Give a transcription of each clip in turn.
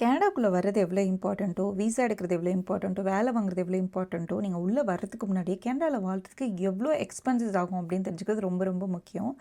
கனடாக்குள்ளே வர்றது எவ்வளோ இம்பார்ட்டண்ட்டோ விசா எடுக்கிறது எவ்வளோ இம்பார்ட்டண்ட்டோ வேலை வாங்குறது எவ்வளோ இம்பார்ட்டண்ட்டோ நீங்கள் உள்ளே வர்றதுக்கு முன்னாடியே கனடாவில் வாழ்றதுக்கு எவ்வளோ எக்ஸ்பென்சஸ் ஆகும் அப்படின்னு தெரிஞ்சுக்கிறது ரொம்ப ரொம்ப முக்கியம்.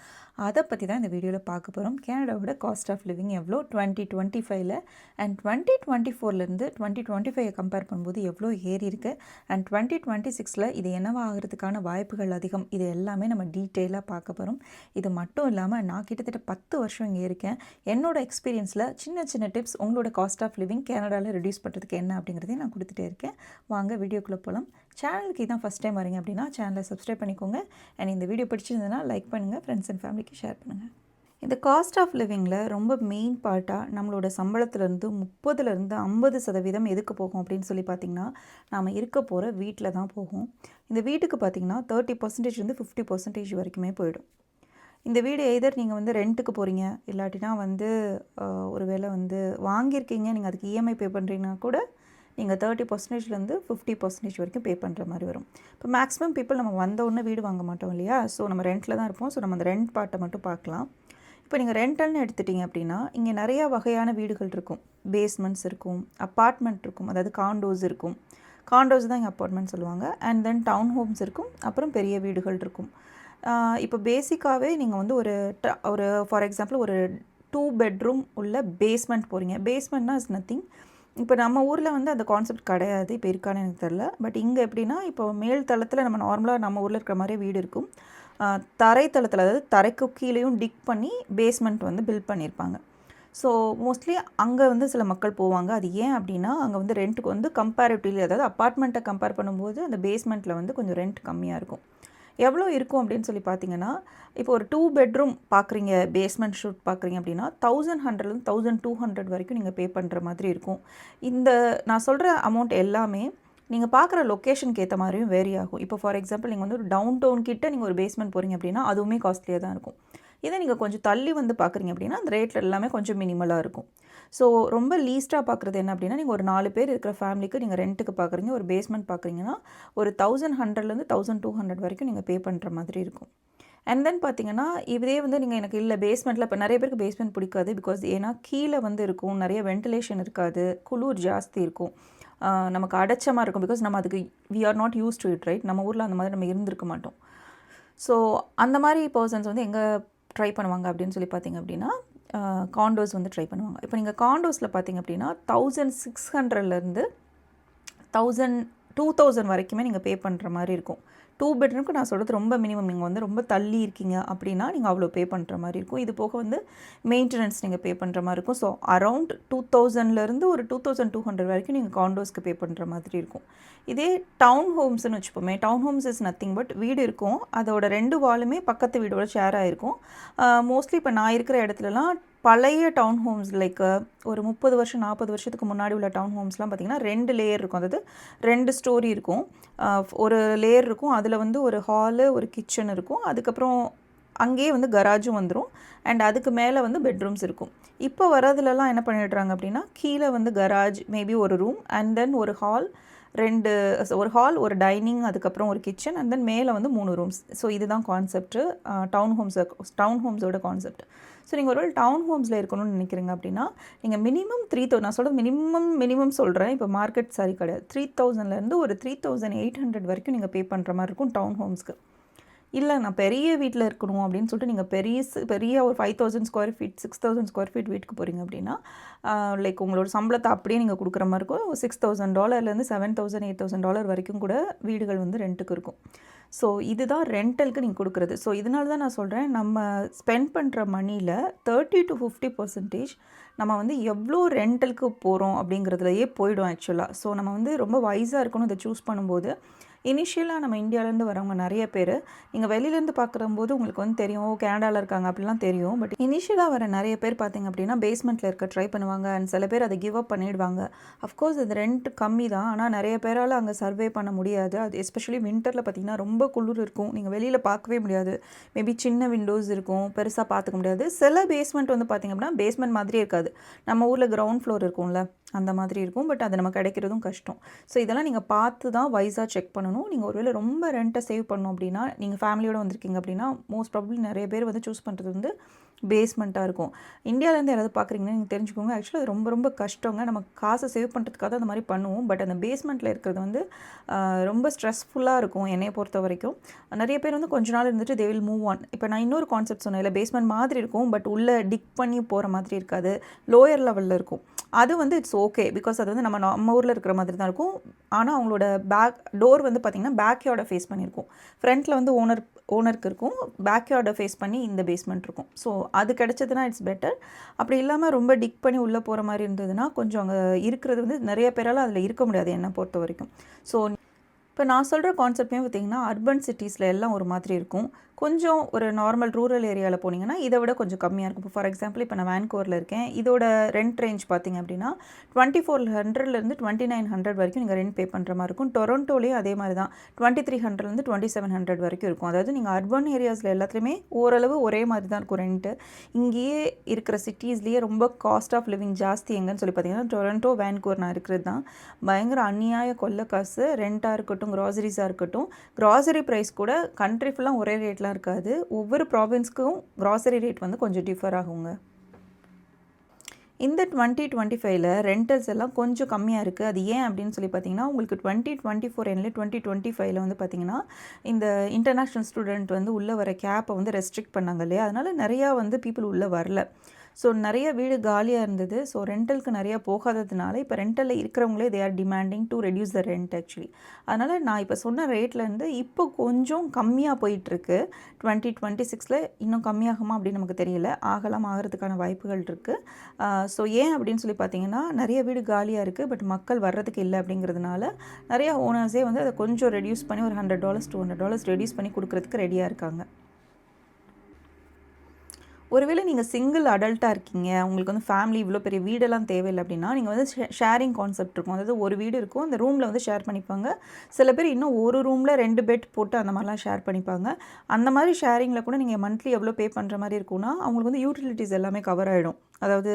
அதை பற்றி தான் இந்த வீடியோவில் பார்க்க போகிறோம் கனடாவோட காஸ்ட் ஆஃப் லிவிங் எவ்வளோ? டுவெண்ட்டி டுவெண்ட்டி ஃபைவ்ல அண்ட் டுவெண்ட்டி டுவெண்ட்டி ஃபோர்லேருந்து டுவெண்ட்டி டுவெண்ட்டி ஃபைவ் கம்பேர் பண்ணும்போது எவ்வளோ ஏறி இருக்குது அண்ட் டுவெண்ட்டி டுவெண்ட்டி சிக்ஸில் இது என்னவா ஆகிறதுக்கான வாய்ப்புகள் அதிகம்? இது எல்லாமே நம்ம டீட்டெயிலாக பார்க்க போகிறோம் இது மட்டும் இல்லாமல் நான் கிட்டத்தட்ட பத்து வருஷம் இங்கே இருக்கேன். என்னோட எக்ஸ்பீரியன்ஸில் சின்ன சின்ன டிப்ஸ் உங்களோட காஸ்ட் ஆஃப் லிவிங் கேனடாவில் ரெடியூஸ் பண்ணுறதுக்கு என்ன அப்படிங்கிறதையும் நான் கொடுத்துட்டே இருக்கேன். வாங்க வீடியோக்குள்ளே போகலாம் சேனலுக்கு இதான் ஃபஸ்ட் டைம் வரீங்க அப்படின்னா சேனலை சப்ஸ்கிரைப் பண்ணிக்கோங்க. அண்ட் இந்த வீடியோ பிடிச்சிருந்ததுன்னா லைக் பண்ணுங்கள் ஃப்ரெண்ட்ஸ் அண்ட் ஃபேமிலிக்கு ஷேர் பண்ணுங்கள் இந்த காஸ்ட் ஆஃப் லிவிங்கில் ரொம்ப மெயின் பார்ட்டாக நம்மளோட சம்பளத்துலேருந்து முப்பதுலேருந்து ஐம்பது சதவீதம் எதுக்கு போகும் அப்படின்னு சொல்லி பார்த்திங்கன்னா நாம் இருக்க போகிற வீட்டில் தான் போகும். இந்த வீட்டுக்கு பார்த்திங்கன்னா தேர்ட்டி பர்சன்டேஜ் வந்து ஃபிஃப்டி பர்சன்டேஜ் வரைக்குமே போயிடும். இந்த வீடு எதர் நீங்கள் வந்து ரெண்ட்டுக்கு போகிறீங்க இல்லாட்டினா வந்து ஒரு வேளை வந்து வாங்கியிருக்கீங்க நீங்கள் அதுக்கு இஎம்ஐ பே பண்ணுறீங்கன்னா கூட நீங்கள் தேர்ட்டி பர்சன்டேஜ்லேருந்து ஃபிஃப்டி பர்சன்டேஜ் வரைக்கும் பே பண்ணுற மாதிரி வரும். இப்போ மேக்ஸிமம் பீப்புள் நம்ம வந்த உடனே வீடு வாங்க மாட்டோம் இல்லையா? ஸோ நம்ம ரெண்ட்டில் தான் இருப்போம். ஸோ நம்ம அந்த ரெண்ட் பார்ட்டை மட்டும் பார்க்கலாம். இப்போ நீங்கள் ரெண்டல்னு எடுத்துட்டீங்க அப்படின்னா இங்கே நிறையா வகையான வீடுகள் இருக்கும். பேஸ்மெண்ட்ஸ் இருக்கும் அப்பார்ட்மெண்ட் இருக்கும் அதாவது காண்டோஸ் இருக்கும். காண்டோஸ் தான் இங்கே அப்பார்ட்மெண்ட் சொல்லுவாங்க. அண்ட் தென் டவுன் ஹோம்ஸ் இருக்கும் அப்புறம் பெரிய வீடுகள் இருக்கும். இப்போ பேசிக்காகவே நீங்கள் வந்து ஒரு ஒரு ஃபார் எக்ஸாம்பிள் ஒரு டூ பெட்ரூம் உள்ள பேஸ்மெண்ட் போகிறீங்க பேஸ்மெண்ட்னா இஸ் நத்திங் இப்போ நம்ம ஊரில் வந்து அந்த கான்செப்ட் கிடையாது. இப்போ இருக்கான்னு எனக்கு தெரில பட் இங்கே எப்படின்னா இப்போ மேல் தளத்தில் நம்ம நார்மலாக நம்ம ஊரில் இருக்கிற மாதிரி வீடு இருக்கும். தரைத்தளத்தில் அதாவது தரைக்கு கீழேயும் டிக் பண்ணி பேஸ்மெண்ட் வந்து பில்ட் பண்ணியிருப்பாங்க. ஸோ மோஸ்ட்லி அங்கே வந்து சில மக்கள் போவாங்க. அது ஏன் அப்படின்னா அங்கே வந்து ரெண்ட்டுக்கு வந்து கம்பேரிட்டிவ்லி அதாவது அப்பார்ட்மெண்ட்டை கம்பேர் பண்ணும்போது அந்த பேஸ்மெண்ட்டில் வந்து கொஞ்சம் ரெண்ட் கம்மியாக இருக்கும். எவ்வளோ இருக்கும் அப்படின்னு சொல்லி பார்த்தீங்கன்னா இப்போ ஒரு டூ பெட்ரூம் பார்க்குறீங்க பேஸ்மெண்ட் ஷூட் பார்க்குறீங்க அப்படின்னா தௌசண்ட் ஹண்ட்ரட்லேருந்து தௌசண்ட் டூ ஹண்ட்ரட் வரைக்கும் நீங்கள் பே பண்ணுற மாதிரி இருக்கும். இந்த நான் சொல்கிற அமௌண்ட் எல்லாமே நீங்கள் பார்க்குற லொக்கேஷனுக்கு ஏற்ற மாதிரியும் வேரி ஆகும். இப்போ ஃபார் எக்ஸாம்பிள் நீங்கள் வந்து ஒரு டவுன் டவுன் கிட்ட நீங்கள் ஒரு பேஸ்மெண்ட் போகிறீங்க அப்படின்னா அதுவுமே காஸ்ட்லியாக தான் இருக்கும். இதை நீங்கள் கொஞ்சம் தள்ளி வந்து பார்க்குறீங்க அப்படின்னா அந்த ரேட்டில் எல்லாமே கொஞ்சம் மினிமலாக இருக்கும். ஸோ ரொம்ப லீஸ்ட்டாக பார்க்குறது என்ன அப்படின்னா நீங்கள் ஒரு நாலு பேர் இருக்கிற ஃபேமிலிக்கு நீங்கள் ரெண்ட்டுக்கு பார்க்குறீங்க ஒரு பேஸ்மெண்ட் பார்க்குறீங்கன்னா ஒரு தௌசண்ட் ஹண்ட்ரட்லேருந்து தௌசண்ட் டூ ஹண்ட்ரட் வரைக்கும் நீங்கள் பே பண்ணுற மாதிரி இருக்கும். அண்ட் தென் பார்த்தீங்கன்னா இதே வந்து நீங்கள் எனக்கு இல்லை பேஸ்மெண்ட்டில் இப்போ நிறைய பேருக்கு பேஸ்மெண்ட் பிடிக்காது பிகாஸ் ஏன்னா கீழே வந்து இருக்கும் நிறைய வென்டிலேஷன் இருக்காது குளிர் ஜாஸ்தி இருக்கும். நமக்கு அடைச்சமாக இருக்கும் பிகாஸ் நம்ம அதுக்கு we are not used to it right நம்ம ஊரில் அந்த மாதிரி நம்ம இருந்திருக்க மாட்டோம். ஸோ அந்த மாதிரி பர்சன்ஸ் வந்து எங்கள் ட்ரை பண்ணுவாங்க அப்படின்னு சொல்லி பார்த்தீங்க அப்படின்னா காண்டோஸ் வந்து ட்ரை பண்ணுவாங்க. இப்போ நீங்கள் காண்டோஸில் பார்த்தீங்க அப்படின்னா தௌசண்ட் சிக்ஸ் ஹண்ட்ரட்லேருந்து தௌசண்ட் டூ தௌசண்ட் வரைக்குமே நீங்கள் பே பண்ணுற மாதிரி இருக்கும். டூ பெட்ரூம்க்கு நான் சொல்கிறது ரொம்ப மினிமம் நீங்கள் வந்து ரொம்ப தள்ளி இருக்கீங்க அப்படின்னா நீங்கள் அவ்வளோ பே பண்ணுற மாதிரி இருக்கும். இது போக வந்து மெயின்டெனன்ஸ் நீங்கள் பே பண்ணுற மாதிரி இருக்கும். ஸோ அரவுண்ட் டூ தௌசண்ட்லேருந்து ஒரு டூ தௌசண்ட் டூ ஹண்ட்ரட் வரைக்கும் நீங்கள் காண்டோஸ்க்கு பே பண்ணுற மாதிரி இருக்கும். இதே டவுன் ஹோம்ஸ்னு வச்சுப்போமே town homes is nothing but வீடு இருக்கும். அதோட ரெண்டு வாலுமே பக்கத்து வீடோட ஷேர் ஆகிருக்கும் மோஸ்ட்லி இப்போ நான் இருக்கிற இடத்துலலாம் பழைய டவுன் ஹோம்ஸ் லைக் ஒரு முப்பது வருஷம் நாற்பது வருஷத்துக்கு முன்னாடி உள்ள டவுன் ஹோம்ஸ்லாம் பார்த்திங்கன்னா ரெண்டு லேயர் இருக்கும். அதாவது ரெண்டு ஸ்டோரி இருக்கும். ஒரு லேயர் இருக்கும். அதில் வந்து ஒரு ஹாலு ஒரு கிச்சன் இருக்கும். அதுக்கப்புறம் அங்கேயே வந்து கராஜும் வந்துடும் அண்ட் அதுக்கு மேலே வந்து பெட்ரூம்ஸ் இருக்கும். இப்போ வரதுலலாம் என்ன பண்ணிடுறாங்க அப்படின்னா கீழே வந்து கராஜ் மேபி ஒரு ரூம் அண்ட் தென் ஒரு ஹால் ரெண்டு ஒரு ஹால் ஒரு டைனிங் அதுக்கப்புறம் ஒரு கிச்சன் அண்ட் தென் மேலே வந்து மூணு ரூம்ஸ் ஸோ இதுதான் கான்செப்ட்டு டவுன் ஹோம்ஸ் டவுன் ஹோம்ஸோட கான்செப்ட் ஸோ நீங்கள் ஒரு டவுன் ஹோம்ஸில் இருக்கணும்னு நினைக்கிறீங்க அப்படின்னா நீங்கள் மினிமம் த்ரீ தௌ நான் சொல்கிறது மினிமம் மினிமம் சொல்கிறேன் இப்போ மார்க்கெட் சாரி கிடையாது. த்ரீ தௌசண்ட்லேருந்து ஒரு த்ரீ தௌசண்ட் எயிட் ஹண்ட்ரட் வரைக்கும் நீங்கள் பே பண்ணுற மாதிரி இருக்கும் டவுன் ஹோம்ஸ்க்கு இல்லை நான் பெரிய வீட்டில் இருக்கணும் அப்படின்னு சொல்லிட்டு நீங்கள் பெரிய பெரிய ஒரு five thousand square feet six thousand square feet வீட்டுக்கு போகிறீங்க அப்படின்னா லைக் உங்களோட சம்பளத்தை அப்படியே நீங்கள் கொடுக்குற மாதிரி இருக்கும். Six thousand டாலர்லேருந்து seven thousand eight thousand dollar வரைக்கும் கூட வீடுகள் வந்து ரெண்ட்டுக்கு இருக்கும். ஸோ இதுதான் ரெண்டலுக்கு நீங்கள் கொடுக்குறது. ஸோ இதனால தான் நான் சொல்கிறேன் நம்ம ஸ்பெண்ட் பண்ணுற மணியில் தேர்ட்டி டு ஃபிஃப்டி பர்சன்டேஜ் நம்ம வந்து எவ்வளோ ரெண்டலுக்கு போகிறோம் அப்படிங்கிறதுலையே போயிடும் ஆக்சுவலாக ஸோ நம்ம வந்து ரொம்ப வைஸாக இருக்கணும் இதை சூஸ் பண்ணும்போது. இனிஷியலாக நம்ம இந்தியாவிலேருந்து வரவங்க நிறைய பேர் நீங்கள் வெளியிலேருந்து பார்க்குறம்போது உங்களுக்கு வந்து தெரியும் ஓ கேனடாவில் இருக்காங்க அப்படிலாம் தெரியும். பட் இனிஷியலாக வர நிறைய பேர் பார்த்தீங்க அப்படின்னா பேஸ்மெண்ட்டில் இருக்க ட்ரை பண்ணுவாங்க. அண்ட் சில பேர் அதை கிவ் அப் பண்ணிடுவாங்க. அஃப்கோர்ஸ் அது ரெண்ட் கம்மி தான். ஆனால் நிறைய பேரால் அங்கே சர்வே பண்ண முடியாது. அது எஸ்பெஷலி வின்டரில் பார்த்தீங்கன்னா ரொம்ப குளிர் இருக்கும். நீங்கள் வெளியில் பார்க்கவே முடியாது. மேபி சின்ன விண்டோஸ் இருக்கும். பெருசாக பார்த்துக்க முடியாது. சில பேஸ்மெண்ட் வந்து பார்த்தீங்க அப்படின்னா பேஸ்மெண்ட் மாதிரியே இருக்காது. நம்ம ஊரில் கிரவுண்ட் ஃப்ளோர் இருக்கும்ல. அந்த மாதிரி இருக்கும். பட் அது நம்ம கிடைக்கிறதும் கஷ்டம். ஸோ இதெல்லாம் நீங்கள் பார்த்து தான் வைஸாக செக் பண்ணணும். நீங்கள் ஒருவேளை ரொம்ப ரெண்ட்டை சேவ் பண்ணணும் அப்படின்னா நீங்கள் ஃபேமிலியோடு வந்திருக்கீங்க அப்படின்னா மோஸ்ட் ப்ராப்ளி நிறைய பேர் வந்து சூஸ் பண்ணுறது வந்து பேஸ்மெண்ட்டாக இருக்கும். இந்தியாவிலேருந்து யாராவது பார்க்குறீங்கன்னா நீங்கள் தெரிஞ்சுக்கோங்க. ஆக்சுவலாக அது ரொம்ப ரொம்ப கஷ்டங்க. நம்ம காசை சேவ் பண்ணுறதுக்காக அந்த மாதிரி பண்ணுவோம். பட் அந்த பேஸ்மெண்ட்டில் இருக்கிறது வந்து ரொம்ப ஸ்ட்ரெஸ்ஃபுல்லாக இருக்கும் என்னையை பொறுத்த வரைக்கும். நிறைய பேர் வந்து கொஞ்ச நாள் இருந்துட்டு தே வில் மூவ் ஆன் இப்போ நான் இன்னொரு கான்செப்ட் சொன்னேன். இல்லை பேஸ்மெண்ட் மாதிரி இருக்கும் பட் உள்ளே டிக் பண்ணி போகிற மாதிரி இருக்காது. லோயர் லெவலில் இருக்கும். அது வந்து இட்ஸ் ஓகே பிகாஸ் அது வந்து நம்ம நம்ம ஊரில் இருக்கிற மாதிரி தான் இருக்கும். ஆனால் அவங்களோட பேக் டோர் வந்து பார்த்திங்கன்னா பேக் ஃபேஸ் பண்ணியிருக்கும். ஃப்ரண்ட்டில் வந்து ஓனர் ஓனருக்கு இருக்கும் பேக்யார்டை ஃபேஸ் பண்ணி இந்த பேஸ்மெண்ட் இருக்கும். ஸோ அது கிடச்சதுன்னா இட்ஸ் பெட்டர் அப்படி இல்லாமல் ரொம்ப டிக் பண்ணி உள்ளே போகிற மாதிரி இருந்ததுன்னா கொஞ்சம் அங்கே இருக்கிறது வந்து நிறைய பேரால் அதில் இருக்க முடியாது என்னை பொறுத்த வரைக்கும். ஸோ இப்போ நான் சொல்கிற கான்செப்ட்மே பார்த்திங்கன்னா அர்பன் சிட்டிஸில் எல்லாம் ஒரு மாதிரி இருக்கும். கொஞ்சம் ஒரு நார்மல் ரூரல் ஏரியாவில் போனீங்கன்னா இதை விட கொஞ்சம் கம்மியாக இருக்கும். இப்போ ஃபார் எக்ஸாம்பிள் இப்போ நான் வேன்கோரில் இருக்கேன். இதோட ரெண்ட் ரேஞ்ச் பார்த்தீங்க அப்படின்னா டுவெண்ட்டி ஃபோர் ஹண்ட்ரட்லேருந்து டுவெண்ட்டி நைன் ஹண்ட்ரட் வரைக்கும் நீங்கள் ரெண்ட் பே பண்ணுற மாதிரி இருக்கும். டொரண்டோலேயும் அதே மாதிரி தான். டுவெண்ட்டி த்ரீ ஹண்ட்ரட்லேருந்து டுவெண்ட்டி செவன் ஹண்ட்ரட் வரைக்கும் இருக்கும். அதாவது நீங்கள் அர்பன் ஏரியாஸில் எல்லாத்துலேயுமே ஓரளவு ஒரே மாதிரி தான் இருக்கும் ரெண்ட்டு இங்கேயே இருக்கிற சிட்டிஸ்லேயே ரொம்ப காஸ்ட் ஆஃப் லிவிங் ஜாஸ்தி எங்கன்னு சொல்லி பார்த்தீங்கன்னா டொரண்டோ வேன்கோர் நான் இருக்கிறது தான். பயங்கர அநியாய கொள்ள காசு. ரெண்ட்டாக இருக்கட்டும் க்ராசரிஸாக இருக்கட்டும். க்ராசரி ப்ரைஸ் கூட கண்ட்ரி ஃபுல்லாக ஒரே ரேட்டில் ரேட்லாம் இருக்காது. ஒவ்வொரு ப்ராவின்ஸ்க்கும் க்ராசரி ரேட் வந்து கொஞ்சம் டிஃபர் ஆகுங்க. இந்த டுவெண்ட்டி டுவெண்ட்டி ஃபைவ்ல ரெண்டல்ஸ் எல்லாம் கொஞ்சம் கம்மியாக இருக்குது அது ஏன் அப்படின்னு சொல்லி பார்த்தீங்கன்னா உங்களுக்கு டுவெண்ட்டி டுவெண்ட்டி ஃபோர் எண்ணில் டுவெண்ட்டி டுவெண்ட்டி ஃபைவ்ல வந்து பார்த்தீங்கன்னா இந்த இன்டர்நேஷ்னல் ஸ்டூடெண்ட் வந்து உள்ளே வர கேப்பை வந்து ரெஸ்ட்ரிக்ட் பண்ணாங்க இல்லையா? அதனால் நிறையா வந்து பீப்புள் உள்ளே வரல. ஸோ நிறைய வீடு காலியாக இருந்தது. ஸோ ரெண்டலுக்கு நிறையா போகாததுனால இப்போ ரெண்டலில் இருக்கிறவங்களே they are demanding to reduce the rent actually அதனால் நான் இப்போ சொன்ன ரேட்லேருந்து இப்போ கொஞ்சம் கம்மியாக போயிட்டுருக்கு. டுவெண்ட்டி டுவெண்ட்டி சிக்ஸில் இன்னும் கம்மியாகுமா அப்படின்னு நமக்கு தெரியல. ஆகலாம் ஆகிறதுக்கான வாய்ப்புகள் இருக்குது ஸோ ஏன் அப்படின்னு சொல்லி பார்த்தீங்கன்னா நிறைய வீடு காலியாக இருக்குது பட் மக்கள் வர்றதுக்கு இல்லை அப்படிங்கிறதுனால நிறையா ஓனர்ஸே வந்து அதை கொஞ்சம் ரெடியூஸ் பண்ணி ஒரு hundred dollars two hundred dollars reduce பண்ணி கொடுக்குறதுக்கு ரெடியாக இருக்காங்க. ஒருவேளை நீங்கள் சிங்கிள் அடல்ட்டாக இருக்கீங்க உங்களுக்கு வந்து ஃபேமிலி இவ்வளோ பெரிய வீடெல்லாம் தேவையில்லை அப்படின்னா நீங்கள் வந்து ஷேரிங் கான்செப்ட் இருக்கும். அதாவது ஒரு வீடு இருக்கும் அந்த ரூமில் வந்து ஷேர் பண்ணிப்பாங்க. சில பேர் இன்னும் ஒரு ரூமில் ரெண்டு பெட் போட்டு அந்த மாதிரிலாம் ஷேர் பண்ணிப்பாங்க. அந்த மாதிரி ஷேரிங்கில் கூட நீங்கள் மந்த்லி எவ்வளோ பே பண்ணுற மாதிரி இருக்கும்னா அவங்களுக்கு வந்து யூட்டிலிட்டிஸ் எல்லாமே கவர் ஆகிடும் அதாவது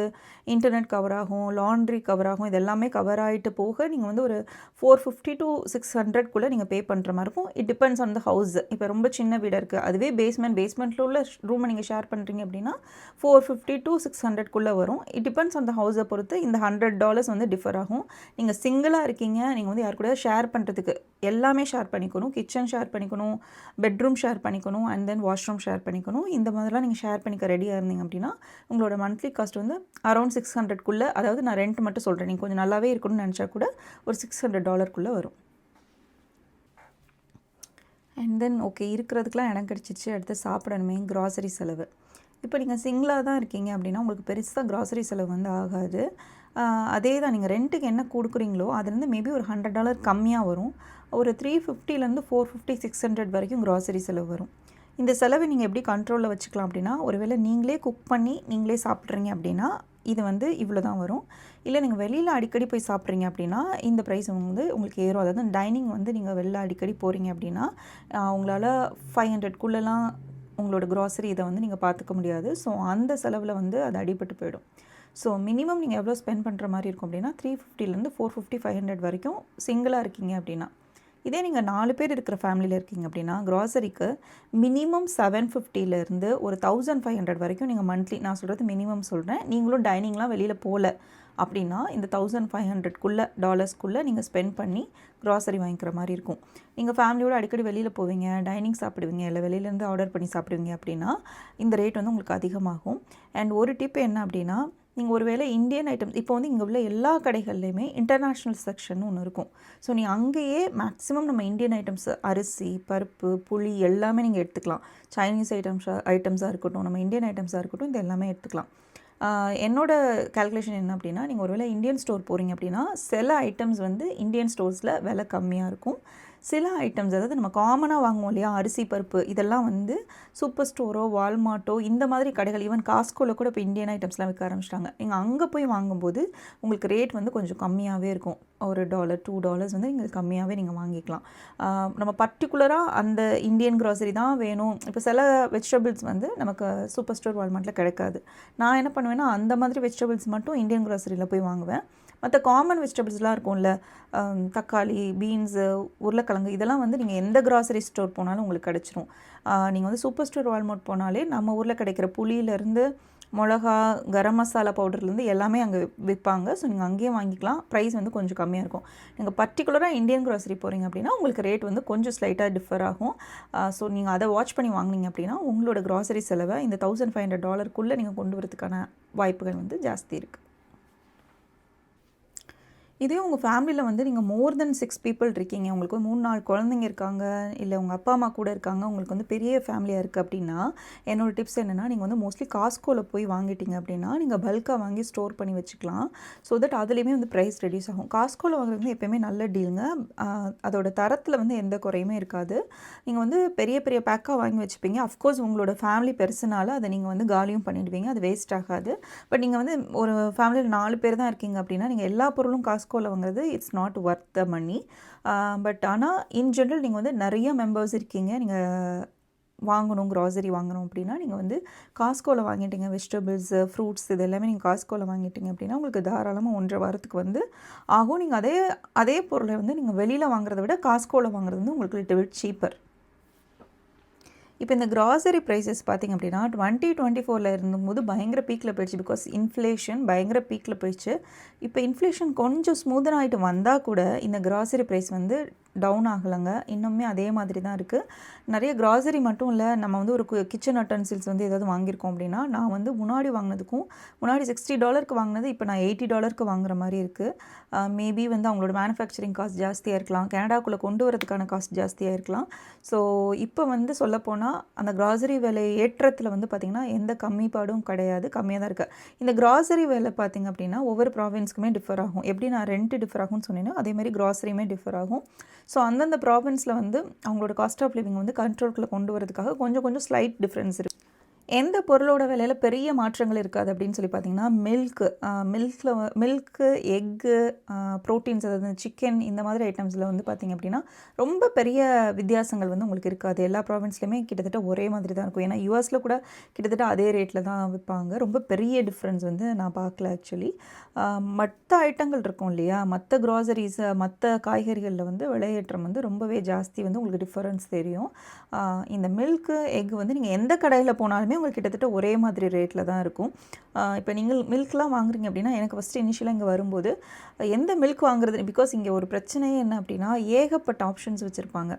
இன்டர்நெட் கவர் ஆகும் லாண்ட்ரி கவர் ஆகும் இது எல்லாமே கவர் ஆகிட்டு போக நீங்கள் வந்து ஒரு ஃபோர் ஃபிஃப்டி டு சிக்ஸ் ஹண்ட்ரட்குள்ளே நீங்கள் பே பண்ணுற மாதிரி இருக்கும். It depends on the house இப்போ ரொம்ப சின்ன வீடாக இருக்குது அதுவே பேஸ்மெண்ட் பேஸ்மெண்ட்டில் உள்ள ரூமை நீங்கள் ஷேர் பண்ணுறீங்க அப்படின்னா ஃபோர் ஃபிஃப்டி டு சிக்ஸ் ஹண்ட்ரட்குள்ளே வரும். இட் டிபெண்ட்ஸ் ஆன் த ஹவுஸை பொறுத்து இந்த ஹண்ட்ரட் டாலர்ஸ் வந்து டிஃபர் ஆகும். நீங்கள் சிங்கிளாக இருக்கீங்க நீங்கள் வந்து யார் கூட ஷேர் பண்ணுறதுக்கு எல்லாமே ஷேர் பண்ணிக்கணும். கிச்சன் ஷேர் பண்ணிக்கணும் பெட்ரூம் ஷேர் பண்ணிக்கணும் அண்ட் தென் வாஷ்ரூம் ஷேர் பண்ணிக்கணும். இந்த மாதிரிலாம் நீங்கள் ஷேர் பண்ணிக்க ரெடியாக இருந்தீங்க அப்படின்னா உங்களோட மந்த்லி காஸ்ட் வந்து அரௌண்ட் சிக்ஸ் ஹண்ட்ரட்குள்ளே அதாவது நான் ரெண்ட் மட்டும் சொல்கிறேன் நீங்கள் கொஞ்சம் நல்லாவே இருக்கணும்னு நினச்சா கூட ஒரு சிக்ஸ் ஹண்ட்ரட் டாலருக்குள்ளே வரும். அண்ட் தென் ஓகே இருக்கிறதுக்கெலாம் இடம் கிடச்சிச்சு அடுத்து சாப்பிடணுமே கிராசரி செலவு. இப்போ நீங்கள் சிங்கிளாக தான் இருக்கீங்க அப்படின்னா உங்களுக்கு பெருசாக கிராசரி செலவு வந்து ஆகாது. அதே தான் நீங்கள் ரெண்ட்டுக்கு என்ன கொடுக்குறீங்களோ அதுலேருந்து மேபி ஒரு ஹண்ட்ரட் டாலர் கம்மியாக வரும். ஒரு த்ரீ ஃபிஃப்டிலேருந்து ஃபோர் ஃபிஃப்டி சிக்ஸ் ஹண்ட்ரட் வரைக்கும் கிராசரி செலவு வரும். இந்த செலவை நீங்கள் எப்படி கண்ட்ரோலில் வச்சுக்கலாம் அப்படின்னா ஒருவேளை நீங்களே குக் பண்ணி நீங்களே சாப்பிட்றீங்க அப்படின்னா இது வந்து இவ்வளோ தான் வரும். இல்லை நீங்கள் வெளியில் அடிக்கடி போய் சாப்பிட்றீங்க அப்படின்னா இந்த ப்ரைஸ் வந்து உங்களுக்கு ஏறும். அதாவது டைனிங் வந்து நீங்கள் வெளில அடிக்கடி போகிறீங்க அப்படின்னா உங்களால் ஃபைவ் ஹண்ட்ரட்குள்ளெல்லாம் உங்களோட க்ராசரி இதை வந்து நீங்கள் பார்த்துக்க முடியாது. ஸோ அந்த செலவில் வந்து அது அடிபட்டு போயிடும். ஸோ மினிமம் நீங்கள் எவ்வளோ ஸ்பெண்ட் பண்ணுற மாதிரி இருக்கும் அப்படின்னா த்ரீ ஃபிஃப்டிலேருந்து ஃபோர் ஃபிஃப்டி ஃபைவ் ஹண்ட்ரட் வரைக்கும் சிங்கிளாக இருக்கீங்க அப்படின்னா இதே நீங்கள் நாலு பேர் இருக்கிற ஃபேமிலியில் இருக்கீங்க அப்படின்னா க்ராசரிக்கு மினிமம் செவன் ஃபிஃப்டிலேருந்து ஒரு தௌசண்ட் ஃபைவ் ஹண்ட்ரட் வரைக்கும் நீங்கள் மந்த்லி நான் சொல்கிறது மினிமம் சொல்கிறேன் நீங்களும் டைனிங்லாம் வெளியில் போகல அப்படின்னா இந்த தௌசண்ட் ஃபைவ் ஹண்ட்ரட்குள்ளே டாலர்ஸ்க்குள்ளே நீங்கள் ஸ்பெண்ட் பண்ணி க்ராசரி வாங்கிக்கிற மாதிரி இருக்கும். நீங்கள் ஃபேமிலியோடு அடிக்கடி வெளியில் போவீங்க டைனிங் சாப்பிடுவீங்க இல்லை வெளியிலேருந்து ஆர்டர் பண்ணி சாப்பிடுவீங்க அப்படின்னா இந்த ரேட் வந்து உங்களுக்கு அதிகமாகும். அண்ட் ஒரு டிப் என்ன அப்படின்னா நீங்கள் ஒருவேளை இந்தியன் ஐட்டம்ஸ் இப்போ வந்து இங்கே உள்ள எல்லா கடைகள்லையுமே இன்டர்நேஷ்னல் செக்ஷன் ஒன்று இருக்கும். ஸோ நீ அங்கேயே மேக்ஸிமம் நம்ம இந்தியன் ஐட்டம்ஸ் அரிசி பருப்பு புளி எல்லாமே நீங்கள் எடுத்துக்கலாம். சைனீஸ் ஐட்டம்ஸ் ஐட்டம்ஸாக இருக்கட்டும் நம்ம இந்தியன் ஐட்டம்ஸாக இருக்கட்டும் இது எல்லாமே எடுத்துக்கலாம். என்னோட கால்குலேஷன் என்ன அப்படின்னா நீங்கள் ஒருவேளை இந்தியன் ஸ்டோர் போகிறீங்க அப்படின்னா சில ஐட்டம்ஸ் வந்து இந்தியன் ஸ்டோர்ஸில் விலை கம்மியாக இருக்கும். சில ஐட்டம்ஸ் அதாவது நம்ம காமனாக வாங்குவோம் இல்லையா? அரிசி பருப்பு இதெல்லாம் வந்து சூப்பர் ஸ்டோரோ வால்மார்ட்டோ இந்த மாதிரி கடைகள் ஈவன் காஸ்கோவில் கூட இப்போ இந்தியன் ஐட்டம்ஸ்லாம் விற்க ஆரம்பிச்சிட்டாங்க. நீங்கள் அங்கே போய் வாங்கும்போது உங்களுக்கு ரேட் வந்து கொஞ்சம் கம்மியாகவே இருக்கும். ஒரு டாலர் டூ டாலர்ஸ் வந்து நீங்கள் கம்மியாகவே நீங்கள் வாங்கிக்கலாம். நம்ம பர்டிகுலராக அந்த இந்தியன் க்ராசரி தான் வேணும். இப்போ சில வெஜிடபிள்ஸ் வந்து நமக்கு சூப்பர் ஸ்டோர் வால்மார்ட்டில் கிடைக்காது. நான் என்ன பண்ணுவேன்னா அந்த மாதிரி வெஜிடபிள்ஸ் மட்டும் இந்தியன் க்ராசரியில் போய் வாங்குவேன். மற்ற காமன் வெஜிடபிள்ஸ்லாம் இருக்கும்ல தக்காளி பீன்ஸு உருளைக்கிழங்கு இதெல்லாம் வந்து நீங்கள் எந்த கிராசரி ஸ்டோர் போனாலும் உங்களுக்கு கிடச்சிரும். நீங்கள் வந்து சூப்பர் ஸ்டோர் வால்மார்ட் போனாலே நம்ம ஊரில் கிடைக்கிற புளியிலேருந்து மிளகா கரம் மசாலா பவுடர்லேருந்து எல்லாமே அங்கே விற்பாங்க ஸோ நீங்கள் அங்கேயே வாங்கிக்கலாம். ப்ரைஸ் வந்து கொஞ்சம் கம்மியாக இருக்கும். நீங்கள் பர்டிகுலராக இந்தியன் க்ராசரி போகிறீங்க அப்படின்னா உங்களுக்கு ரேட் வந்து கொஞ்சம் ஸ்லைட்டாக டிஃபர் ஆகும். ஸோ நீங்கள் அதை வாட்ச் பண்ணி வாங்குனீங்க அப்படின்னா உங்களோட க்ராசரி செலவை இந்த தௌசண்ட் ஃபைவ் ஹண்ட்ரட் டாலருக்குள்ளே நீங்கள் கொண்டு வரதுக்கான வாய்ப்புகள் வந்து ஜாஸ்தி இருக்குது இதே உங்கள் ஃபேமிலியில் வந்து நீங்கள் மோர் தென் சிக்ஸ் பீப்புள் இருக்கீங்க. உங்களுக்கு மூணு நாலு குழந்தைங்க இருக்காங்க. இல்லை உங்கள் அப்பா அம்மா கூட இருக்காங்க. உங்களுக்கு வந்து பெரிய ஃபேமிலியாக இருக்குது அப்படின்னா என்னோடய டிப்ஸ் என்னென்னா நீங்கள் வந்து மோஸ்ட்லி காஸ்கோவில் போய் வாங்கிட்டீங்க அப்படின்னா நீங்கள் பல்காக வாங்கி ஸ்டோர் பண்ணி வச்சுக்கலாம். ஸோ தட் அதுலேயுமே வந்து ப்ரைஸ் ரெடியூஸ் ஆகும். காஸ்கோவில் வாங்குறது வந்து எப்போயுமே நல்ல டீலுங்க அதோட தரத்தில் வந்து எந்த குறையுமே இருக்காது. நீங்கள் வந்து பெரிய பெரிய பேக்காக வாங்கி வச்சுப்பீங்க. அஃப்கோர்ஸ் உங்களோட ஃபேமிலி பெருசுனால அதை நீங்கள் வந்து காலியும் பண்ணிடுவீங்க. அது வேஸ்ட் ஆகாது. பட் நீங்கள் வந்து ஒரு ஃபேமிலியில் நாலு பேர் தான் இருக்கீங்க அப்படின்னா நீங்கள் எல்லா பொருளும் காசு காஸ்கோவில் வாங்குறது it's not worth the money but ஆனால் இன் ஜென்ரல் நீங்கள் வந்து நிறைய மெம்பர்ஸ் இருக்கீங்க. நீங்கள் வாங்கணும் க்ராசரி வாங்கணும் அப்படின்னா நீங்கள் வந்து காஸ்கோவில் வாங்கிட்டீங்க. வெஜிடபிள்ஸ் ஃப்ரூட்ஸ் இது எல்லாமே நீங்கள் காஸ்கோவில் வாங்கிட்டீங்க அப்படின்னா உங்களுக்கு தாராளமாக ஒன்றரை வாரத்துக்கு வந்து ஆகும். நீங்கள் அதே அதே பொருளை வந்து நீங்கள் வெளியில் வாங்குறத விட காஸ்கோவில் வாங்குறது வந்து உங்களுக்கு லிட்டில் சீப்பர் இப்போ இந்த கிராசரி ப்ரைஸஸ் பார்த்திங்க அப்படின்னா டுவெண்ட்டி டுவெண்ட்டி ஃபோரில் இருந்தபோது பயங்கர பீக்கில் போயிடுச்சு பிகாஸ் இன்ஃப்ளேஷன் பயங்கர பீக்கில் போயிடுச்சு. இப்போ இன்ஃப்ளேஷன் கொஞ்சம் ஸ்மூதன் ஆகிட்டு வந்தால் கூட இந்த கிராசரி ப்ரைஸ் வந்து டவுன் ஆகலைங்க. இன்னுமே அதே மாதிரி தான் இருக்குது நிறைய கிராசரி மட்டும் இல்லை நம்ம வந்து ஒரு கிச்சன் அட்டன்சில்ஸ் வந்து ஏதாவது வாங்கியிருக்கோம் அப்படின்னா நான் வந்து முன்னாடி வாங்கினதுக்கும் முன்னாடி சிக்ஸ்டி டாலருக்கு வாங்கினது இப்போ நான் எயிட்டி டாலருக்கு வாங்குற மாதிரி இருக்குது மேபி வந்து அவங்களோட மேனுஃபேக்சரிங் காஸ்ட் ஜாஸ்தியாக இருக்கலாம். கனடாக்குள்ளே கொண்டு வரதுக்கான காஸ்ட் ஜாஸ்தியாக இருக்கலாம். ஸோ இப்போ வந்து சொல்லப்போனால் அந்த கிராசரி விலை ஏற்றத்தில் வந்து பார்த்திங்கன்னா எந்த கம்மிப்பாடும் கிடையாது. கம்மியாக தான் இருக்குது இந்த கிராசரி விலை பார்த்திங்க அப்படின்னா ஒவ்வொரு ப்ராவின்ஸ்க்குமே டிஃபர் ஆகும். எப்படி நான் ரெண்ட்டு டிஃபர் ஆகும்னு சொன்னேன்னா அதே மாதிரி கிராசரியுமே டிஃபர் ஆகும். ஸோ அந்தந்த ப்ராவின்ஸில் வந்து அவங்களோட காஸ்ட் ஆஃப் லிவிங் வந்து கண்ட்ரோல்குள்ளே கொண்டு வரதுக்காக கொஞ்சம் கொஞ்சம் ஸ்லைட் டிஃப்ரென்ஸ் இருக்குது எந்த பொருளோட விலையில் பெரிய மாற்றங்கள் இருக்காது அப்படின்னு சொல்லி பார்த்தீங்கன்னா மில்க்கு மில்கில் மில்க்கு எக்கு ப்ரோட்டீன்ஸ் அதாவது சிக்கன் இந்த மாதிரி ஐட்டம்ஸில் வந்து பார்த்திங்க அப்படின்னா ரொம்ப பெரிய வித்தியாசங்கள் வந்து உங்களுக்கு இருக்காது. எல்லா ப்ராவின்ஸ்லையுமே கிட்டத்தட்ட ஒரே மாதிரி தான் இருக்கும். ஏன்னா யூஎஸில் கூட கிட்டத்தட்ட அதே ரேட்டில் தான் விற்பாங்க. ரொம்ப பெரிய டிஃப்ரென்ஸ் வந்து நான் பார்க்கல ஆக்சுவலி மற்ற ஐட்டங்கள் இருக்கும் இல்லையா? மற்ற க்ராசரிஸ் மற்ற காய்கறிகளில் வந்து விலையேற்றம் வந்து ரொம்பவே ஜாஸ்தி வந்து உங்களுக்கு டிஃபரன்ஸ் தெரியும். இந்த மில்க்கு எக் வந்து நீங்கள் எந்த கடையில் போனாலுமே உங்களுக்கு கிட்டத்தட்ட ஒரே மாதிரி ரேட்டில் தான் இருக்கும். இப்போ நீங்கள் மில்க்லாம் வாங்குறீங்க அப்படின்னா எனக்கு ஃபஸ்ட்டு இனிஷியலாக இங்கே வரும்போது எந்த மில்க் வாங்குறது? பிகாஸ் இங்கே ஒரு பிரச்சனையே என்ன அப்படின்னா ஏகப்பட்ட ஆப்ஷன்ஸ் வச்சுருப்பாங்க.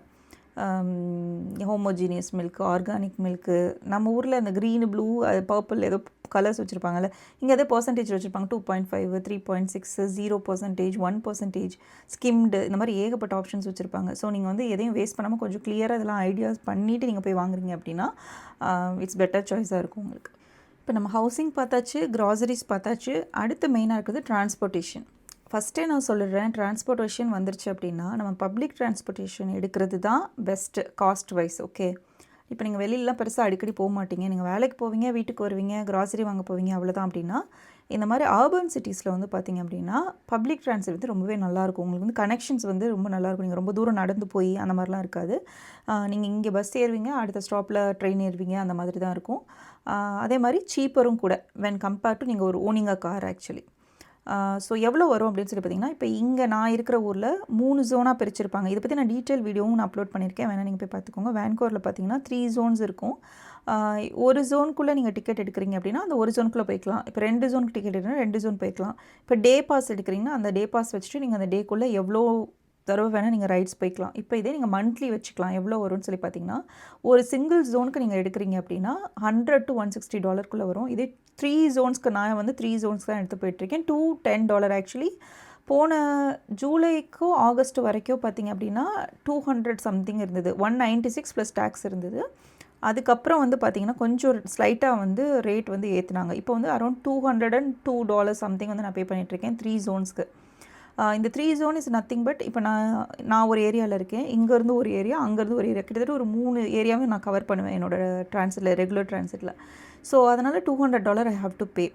ஹோமோஜீனியஸ் மில்க் ஆர்கானிக் மில்க்கு நம்ம ஊரில் அந்த க்ரீனு ப்ளூ பர்பிள் ஏதோ கலர்ஸ் வச்சுருப்பாங்கல்ல இங்கே அதே பர்சன்டேஜ் வச்சுருப்பாங்க. Two point five three point six zero percentage one percentage skimmed இந்த மாதிரி ஏகப்பட்ட ஆப்ஷன்ஸ் வச்சுருப்பாங்க. ஸோ நீங்கள் வந்து எதையும் வேஸ்ட் பண்ணாமல் கொஞ்சம் கிளியராக இதெல்லாம் ஐடியாஸ் பண்ணிவிட்டு நீங்கள் போய் வாங்குறீங்க அப்படின்னா இட்ஸ் பெட்டர் சாய்ஸாக இருக்கும் உங்களுக்கு. இப்போ நம்ம ஹவுசிங் பார்த்தாச்சு க்ராசரிஸ் பார்த்தாச்சு அடுத்து மெயினாக இருக்குது டிரான்ஸ்போர்ட்டேஷன் ஃபஸ்ட்டே நான் சொல்லிடுறேன் டிரான்ஸ்போர்ட்டேஷன் வந்துருச்சு அப்படின்னா நம்ம பப்ளிக் டிரான்ஸ்போர்ட்டேஷன் எடுக்கிறது தான் பெஸ்ட்டு காஸ்ட் வைஸ் ஓகே இப்போ நீங்கள் வெளியிலலாம் பெருசாக அடிக்கடி போக மாட்டீங்க. நீங்கள் வேலைக்கு போவீங்க வீட்டுக்கு வருவீங்க கிராசரி வாங்க போவீங்க அவ்வளோதான் அப்படின்னா இந்த மாதிரி ஆர்பன் சிட்டிஸில் வந்து பார்த்தீங்க அப்படின்னா பப்ளிக் டிரான்ஸ்போர்ட் வந்து ரொம்பவே நல்லாயிருக்கும். உங்களுக்கு வந்து கனெக்ஷன்ஸ் வந்து ரொம்ப நல்லாயிருக்கும். நீங்கள் ரொம்ப தூரம் நடந்து போய் அந்த மாதிரிலாம் இருக்காது. நீங்கள் இங்கே பஸ் ஏறுவீங்க அடுத்த ஸ்டாப்பில் ட்ரெயின் ஏறுவீங்க அந்த மாதிரி தான் இருக்கும். அதே மாதிரி சீப்பரும் கூட வென் கம்பேர்ட் டு நீங்கள் ஒரு owning a car actually so எவ்வளோ வரும் அப்படின்னு சொல்லி பார்த்தீங்கன்னா இப்போ இங்கே நான் இருக்கிற ஊரில் மூணு ஜோனாக பிரிச்சிருப்பாங்க. இதை பற்றி நான் டீட்டெயில் வீடியோவும் நான் அப்லோட் பண்ணியிருக்கேன். வேணால் நீங்கள் போய் பார்த்துக்கோங்க. வேன்கோரில் பார்த்தீங்கன்னா த்ரீ ஜோன்ஸ் இருக்கும். ஒரு ஜோனுக்குள்ளே நீங்கள் டிக்கெட் எடுக்கிறீங்க அப்படின்னா அந்த ஒரு ஜோனுக்குள்ளே போய்க்கலாம். இப்போ ரெண்டு ஜோனுக்கு டிக்கெட் எடுக்கணும் ரெண்டு ஜோன் போய்க்கலாம். இப்போ டே பாஸ் எடுக்கிறீங்கன்னா அந்த டே பாஸ் வச்சுட்டு நீங்கள் அந்த டேக்குள்ளே எவ்வளோ தடவை வேணால் நீங்கள் ரைட்ஸ் போய்க்கலாம். இப்போ இதே நீங்கள் மந்த்லி வச்சுக்கலாம். எவ்வளோ வரும்னு சொல்லி பார்த்தீங்கன்னா ஒரு சிங்கிள் ஜோனுக்கு நீங்கள் எடுக்கிறீங்க அப்படின்னா ஹண்ட்ரட் டு ஒன் சிக்ஸ்டி டாலருக்குள்ளே வரும். இதே த்ரீ ஜோன்ஸ்க்கு நான் வந்து த்ரீ ஜோன்ஸ் தான் எடுத்து போயிட்டுருக்கேன். டூ டென் டாலர் ஆக்சுவலி போன ஜூலைக்கும் ஆகஸ்ட் வரைக்கும் பார்த்தீங்க அப்படின்னா டூ ஹண்ட்ரட் சம்திங் இருந்தது. One ninety six plus tax இருந்தது. அதுக்கப்புறம் வந்து பார்த்தீங்கன்னா கொஞ்சம் ஸ்லைட்டாக வந்து ரேட் வந்து ஏற்றுனாங்க இப்போ வந்து around two hundred and two dollar something வந்து நான் பே பண்ணிகிட்ருக்கேன் த்ரீ ஜோன்ஸ்க்கு இந்த three zone is nothing but இப்போ நான் நான் ஒரு ஏரியாவில் இருக்கேன். இங்கேருந்து ஒரு ஏரியா அங்கேருந்து ஒரு ஏரியா கிட்டத்தட்ட ஒரு மூணு ஏரியாவும் நான் கவர் பண்ணுவேன் என்னோட ட்ரான்ஸிட்டில் ரெகுலர் ட்ரான்ஸிட்டில் ஸோ அதனால் two hundred dollar I have to pay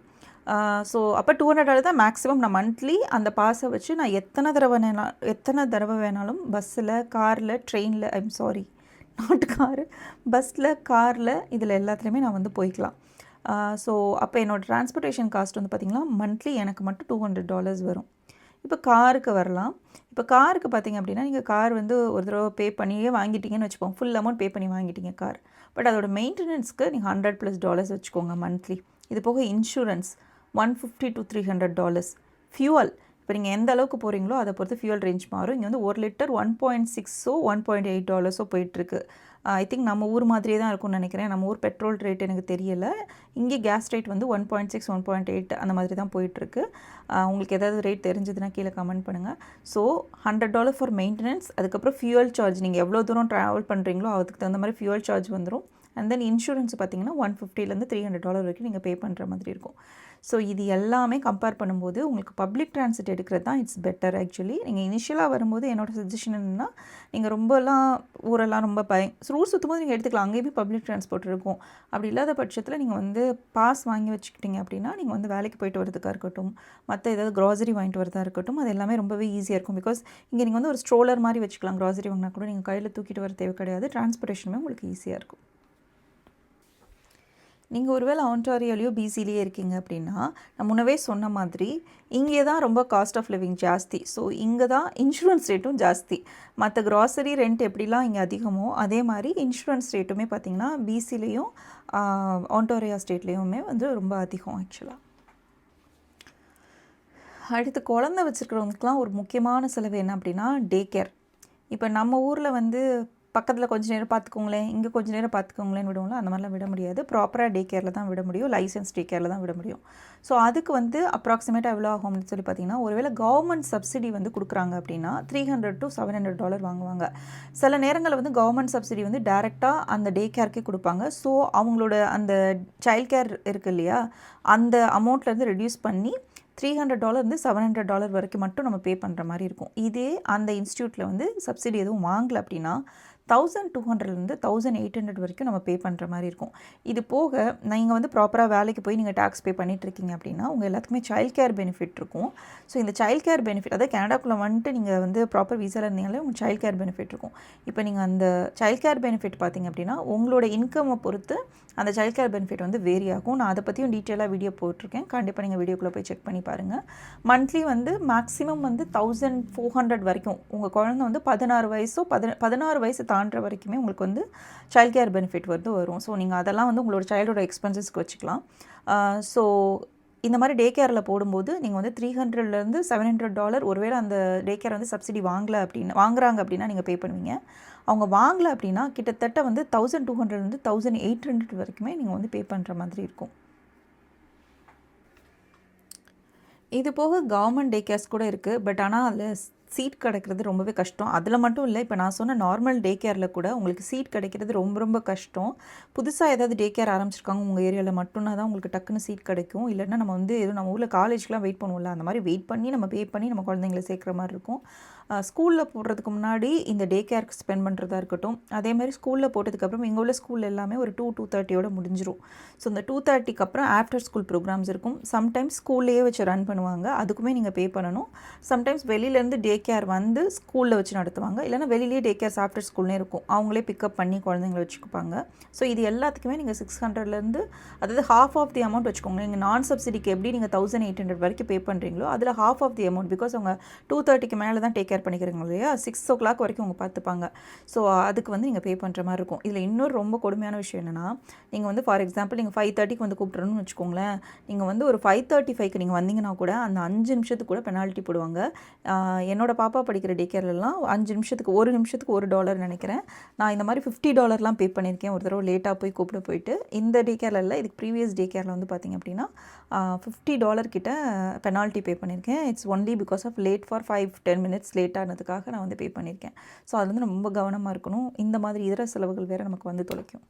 so அப்போ டூ ஹண்ட்ரட் டாலர் தான் மேக்ஸிமம் நான் மந்த்லி அந்த பாஸை வச்சு நான் எத்தனை தடவை வேணாலும் எத்தனை தடவை வேணாலும் பஸ்ஸில் காரில் ட்ரெயினில் ஐம் சாரி நாட் காரு பஸ்ஸில் காரில் இதில் எல்லாத்துலேயுமே நான் வந்து போய்க்கலாம். ஸோ அப்போ என்னோடய ட்ரான்ஸ்போர்ட்டேஷன் காஸ்ட் வந்து பார்த்திங்கன்னா மந்த்லி எனக்கு மட்டும் டூ ஹண்ட்ரட் டாலர்ஸ் வரும். இப்போ காருக்கு வரலாம். இப்போ காருக்கு பார்த்தீங்க அப்படின்னா நீங்கள் கார் வந்து ஒரு தடவை பே பண்ணியே வாங்கிட்டீங்கன்னு வச்சுக்கோங்க. ஃபுல் அமௌண்ட் பே பண்ணி வாங்கிட்டீங்க கார். பட் அதோட மெயின்டெனன்ஸ்க்கு நீங்கள் ஹண்ட்ரட் ப்ளஸ் டாலர்ஸ் வச்சுக்கோங்க மந்த்லி இது போக insurance one fifty to three hundred dollars fuel இப்போ நீங்கள் எந்த அளவுக்கு போகிறீங்களோ அதை பொறுத்து ஃபியூவல் ரேஞ்ச் மாறும். இங்கே வந்து ஒரு லிட்டர் ஒன் பாயிண்ட் சிக்ஸோ ஒன் பாயிண்ட் எயிட் டாலர்ஸோ போயிட்டுருக்கு. ஐ திங்க் நம்ம ஊர் மாதிரியே தான் இருக்கும்னு நினைக்கிறேன். நம்ம ஊர் பெட்ரோல் ரேட் எனக்கு தெரியல. இங்கே கேஸ் ரேட் வந்து one point six one point eight அந்த மாதிரி தான் போயிட்டுருக்கு. உங்களுக்கு ஏதாவது ரேட் தெரிஞ்சதுன்னா கீழே கமெண்ட் பண்ணுங்கள் so hundred dollar for maintenance அதுக்கப்புறம் ஃபியூவல் சார்ஜ் நீங்கள் எவ்வளோ தூரம் ட்ராவல் பண்ணுறீங்களோ அதுக்கு தகுந்த மாதிரி ஃபியூவல் சார்ஜ் வந்துடும் அண்ட் தென் இன்சூரன்ஸ் பார்த்தீங்கன்னா ஒன் ஃபிஃப்டிலேருந்து த்ரீ ஹண்ட்ரட் டாலர் வரைக்கும் நீங்கள் பே பண்ணுற மாதிரி இருக்கும். ஸோ இது எல்லாமே கம்பேர் பண்ணும்போது உங்களுக்கு பப்ளிக் ட்ரான்ஸ்போர்ட் எடுக்கிறது தான் இட்ஸ் பெட்டர் ஆக்சுவலி நீங்கள் இனிஷியலாக வரும்போது என்னோடய சஜஷன் என்னென்னா நீங்கள் ரொம்பலாம் ஊரெல்லாம் ரொம்ப பய ஊர் சுற்றும் போது நீங்கள் எடுத்துக்கலாம் அங்கேயுமே பப்ளிக் ட்ரான்ஸ்போர்ட் இருக்கும். அப்படி இல்லாத பட்சத்தில் நீங்கள் வந்து பாஸ் வாங்கி வச்சுக்கிட்டீங்க அப்படின்னா நீங்கள் வந்து வேலைக்கு போயிட்டு வரதுக்காக இருக்கட்டும் மற்ற ஏதாவது க்ராசரி வாங்கிட்டு வரதா இருக்கட்டும் அது எல்லாமே ரொம்பவே ஈஸியாக இருக்கும். பிகாஸ் இங்கே நீங்கள் வந்து ஒரு ஸ்ட்ரோலர் மாதிரி வச்சுக்கலாம். க்ராசரி வாங்கினா கூட நீங்கள் கையில் தூக்கிட்டு வர தேவை கிடையாது. டிரான்ஸ்போர்ட்டேஷனுமே உங்களுக்கு ஈஸியாக இருக்கும். நீங்கள் ஒருவேளை ஆண்டாரியோலையோ பிசிலேயே இருக்கீங்க அப்படின்னா நான் முன்னவே சொன்ன மாதிரி இங்கே தான் ரொம்ப காஸ்ட் ஆஃப் லிவிங் ஜாஸ்தி. ஸோ இங்கே தான் இன்சூரன்ஸ் ரேட்டும் ஜாஸ்தி. மற்ற க்ராசரி ரெண்ட் எப்படிலாம் இங்கே அதிகமோ அதே மாதிரி இன்சூரன்ஸ் ரேட்டுமே பார்த்திங்கன்னா பிசிலேயும் ஆண்டோரியா ஸ்டேட்லேயுமே வந்து ரொம்ப அதிகம் ஆக்சுவலாக அடுத்து குழந்த வச்சுருக்கிறவங்களுக்குலாம் ஒரு முக்கியமான செலவு என்ன அப்படின்னா டே கேர் இப்போ நம்ம ஊரில் வந்து பக்கத்தில் கொஞ்சம் நேரம் பார்த்துக்கோங்களேன் இங்கே கொஞ்சம் நேரம் பார்த்துக்கோங்களேன்னு விடுவோம்ல? அந்த மாதிரிலாம் விட முடியாது. ப்ராப்பராக டே கேரில் தான் விட முடியும். லைசன்ஸ் டே கேரில் தான் விட முடியும். ஸோ அதுக்கு வந்து அப்ராக்சிமேட்டாக எவ்வளோ ஆகும் அப்படின்னு சொல்லி பார்த்தீங்கன்னா ஒருவேளை கவர்மெண்ட் சப்சிடி வந்து கொடுக்குறாங்க அப்படின்னா three hundred to seven hundred dollar வாங்குவாங்க. சில நேரங்களில் வந்து கவர்மெண்ட் சப்சிடி வந்து டேரெக்டாக அந்த டே கேருக்கே கொடுப்பாங்க. ஸோ அவங்களோட அந்த சைல்ட் கேர் இருக்குது இல்லையா? அந்த அமௌண்ட்லேருந்து ரெடியூஸ் பண்ணி த்ரீ ஹண்ட்ரட் டாலர் வந்து செவன் ஹண்ட்ரட் டாலர் வரைக்கும் மட்டும் நம்ம பே பண்ணுற மாதிரி இருக்கும். இதே அந்த இன்ஸ்டியூட்டில் வந்து சப்சிடி எதுவும் வாங்கலை அப்படின்னா தௌசண்ட் டூ ஹண்ட்ரட்லேருந்து தௌசண்ட் எயிட் ஹண்ட்ரட் வரைக்கும் நம்ம பே பண்ணுற மாதிரி இருக்கும். இது போக நீங்கள் வந்து ப்ராப்பராக வேலைக்கு போய் நீங்கள் டேக்ஸ் பே பண்ணிகிட்ருக்கீங்க அப்படின்னா உங்கள் எல்லாத்துக்குமே சைல்ட் கேர் பெனிஃபிட் இருக்கும். ஸோ இந்த சைல்ட் கேர் பெனிஃபிட் அதாவது கனடாக்குள்ளே வந்துட்டு நீங்கள் வந்து ப்ராப்பர் வீசாவில் இருந்தீங்களே உங்கள் சைல்ட் கேர் பெனிஃபிட் இருக்கும். இப்போ நீங்கள் அந்த சைல்ட் கேர் பெனிஃபிட் பார்த்தீங்க அப்படின்னா உங்களோட இன்கம்மை பொறுத்து அந்த சைல்ட் கேர் பெனிஃபிட் வந்து வேரி ஆகும். நான் அதை பற்றியும் டீட்டெயிலாக வீடியோ போட்டிருக்கேன். கண்டிப்பாக நீங்கள் வீடியோக்குள்ளே போய் செக் பண்ணி பாருங்கள் மந்த்லி வந்து மேக்ஸிமம் வந்து தௌசண்ட் ஃபோர் ஹண்ட்ரட் வரைக்கும் உங்கள் குழந்தை வந்து பதினாறு வயசோ பதின பதினாறு வயசு தாண்டுற வரைக்குமே உங்களுக்கு வந்து சைல்ட் கேர் பெனிஃபிட் வந்து வரும். ஸோ நீங்கள் அதெல்லாம் வந்து உங்களோட சைல்டோட எக்ஸ்பென்சஸ்க்கு வச்சுக்கலாம். ஸோ இந்த மாதிரி டே கேரில் போடும்போது நீங்கள் வந்து த்ரீ ஹண்ட்ரட்லேருந்து செவன் ஹண்ட்ரட் டாலர் ஒருவேளை அந்த டே கேர் வந்து சப்சிடி வாங்கலை அப்படின்னு வாங்குறாங்க அப்படின்னா நீங்கள் பே பண்ணுவீங்க. அவங்க வாங்கலை அப்படின்னா கிட்டத்தட்ட வந்து தௌசண்ட் டூ ஹண்ட்ரட்லேருந்து தௌசண்ட் எயிட் ஹண்ட்ரட் வரைக்குமே நீங்கள் வந்து பே பண்ணுற மாதிரி இருக்கும். இது போக கவர்மெண்ட் டே கேர்ஸ் கூட இருக்குது பட் ஆனால் அதில் சீட் கிடைக்கிறது ரொம்பவே கஷ்டம். அதில் மட்டும் இல்லை இப்போ நான் சொன்ன நார்மல் டே கேரில் கூட உங்களுக்கு சீட் கிடைக்கிறது ரொம்ப ரொம்ப கஷ்டம். புதுசாக ஏதாவது டே கேர் ஆரம்பிச்சிருக்காங்க உங்கள் ஏரியாவில் மட்டும்னா தான் உங்களுக்கு டக்குன்னு சீட் கிடைக்கும். இல்லைன்னா நம்ம வந்து எதுவும் நம்ம ஊரில் காலேஜ்க்கெலாம் வெயிட் பண்ணுவோம்ல அந்த மாதிரி வெயிட் பண்ணி நம்ம பே பண்ணி நம்ம குழந்தைங்களை சேர்க்குற மாதிரி இருக்கும். ஸ்கூலில் போடுறதுக்கு முன்னாடி இந்த டே கேருக்கு ஸ்பெண்ட் பண்ணுறதா இருக்கட்டும் அதே மாதிரி ஸ்கூலில் போட்டதுக்கப்புறம் எங்கள் உள்ள ஸ்கூல் எல்லாமே ஒரு டூ டூ தேர்ட்டியோட முடிஞ்சிடும் ஸோ இந்த டூ தேர்ட்டிக்கு அப்புறம் ஆஃப்டர் ஸ்கூல் ப்ரோக்ராம்ஸ் இருக்கும். சம்டைம்ஸ் ஸ்கூல்லேயே வச்சு ரன் பண்ணுவாங்க அதுக்குமே நீங்கள் பே பண்ணணும். சம்டைம்ஸ் வெளியிலேருந்து டே கேர் வந்து ஸ்கூலில் வச்சு நடத்துவாங்க. இல்லைனா வெளியிலேயே டே கேர்ஸ் ஆஃப்டர் ஸ்கூல்னே இருக்கும். அவங்களே பிக்கப் பண்ணி குழந்தைங்களை வச்சுக்குப்பாங்க. ஸோ இது எல்லாத்துக்குமே நீங்கள் சிக்ஸ் ஹண்ட்ரட்லேருந்து அதாவது ஹாஃப் ஆஃப் தி அமௌண்ட் வச்சுக்கோங்க நீங்கள் நான் சப்சிடிக்கு எப்படி நீங்கள் தௌசண்ட் எயிட் ஹண்ட்ரட் வரைக்கும் பே பண்ணுறீங்களோ அதில் half of the amount because அவங்க டூ தேர்ட்டிக்கு மேலே தான் டேக் கேர் பண்ணிக்கிறீங்க இல்லையா? சிக்ஸ் ஓ கிளாக் வரைக்கும் அவங்க பார்த்துப்பாங்க. ஸோ அதுக்கு வந்து நீங்கள் பே பண்ணுற மாதிரி இருக்கும். இதில் இன்னொரு ரொம்ப கொடுமையான விஷயம் என்னென்னா நீங்கள் வந்து ஃபார் எக்ஸாம்பிள் நீங்கள் ஃபைவ் தேர்ட்டிக்கு வந்து கூப்பிட்றணும்னு வச்சுக்கோங்களேன். நீங்கள் வந்து ஒரு ஃபைவ் தேர்ட்டி ஃபைவ்க்கு நீங்கள் வந்தீங்கன்னா கூட அந்த அஞ்சு நிமிஷத்துக்கு கூட பெனால்ட்டி போடுவாங்க. என்னோட பாப்பா படிக்கிற டே கேர்லலாம் அஞ்சு நிமிஷத்துக்கு ஒரு நிமிஷத்துக்கு ஒரு டாலர் நினைக்கிறேன். நான் இந்த மாதிரி ஃபிஃப்டி டாலர்லாம் பே பண்ணியிருக்கேன். ஒரு தடவை லேட்டாக போய் கூப்பிட்டு போயிட்டு இந்த டே கேரில் இல்லை இதுக்கு ப்ரீவியஸ் டே கேரில் வந்து பார்த்திங்க அப்படின்னா ஃபிஃப்டி டாலர் கிட்ட பெனால்ட்டி பே பண்ணியிருக்கேன். It's only because of late for five ten minutes late ஆனதுக்காக நான் வந்து பே பண்ணியிருக்கேன். ஸோ அது வந்து ரொம்ப கவனமாக இருக்கணும். இந்த மாதிரி இதர செலவுகள் வேறு நமக்கு வந்து தொலைக்கும்.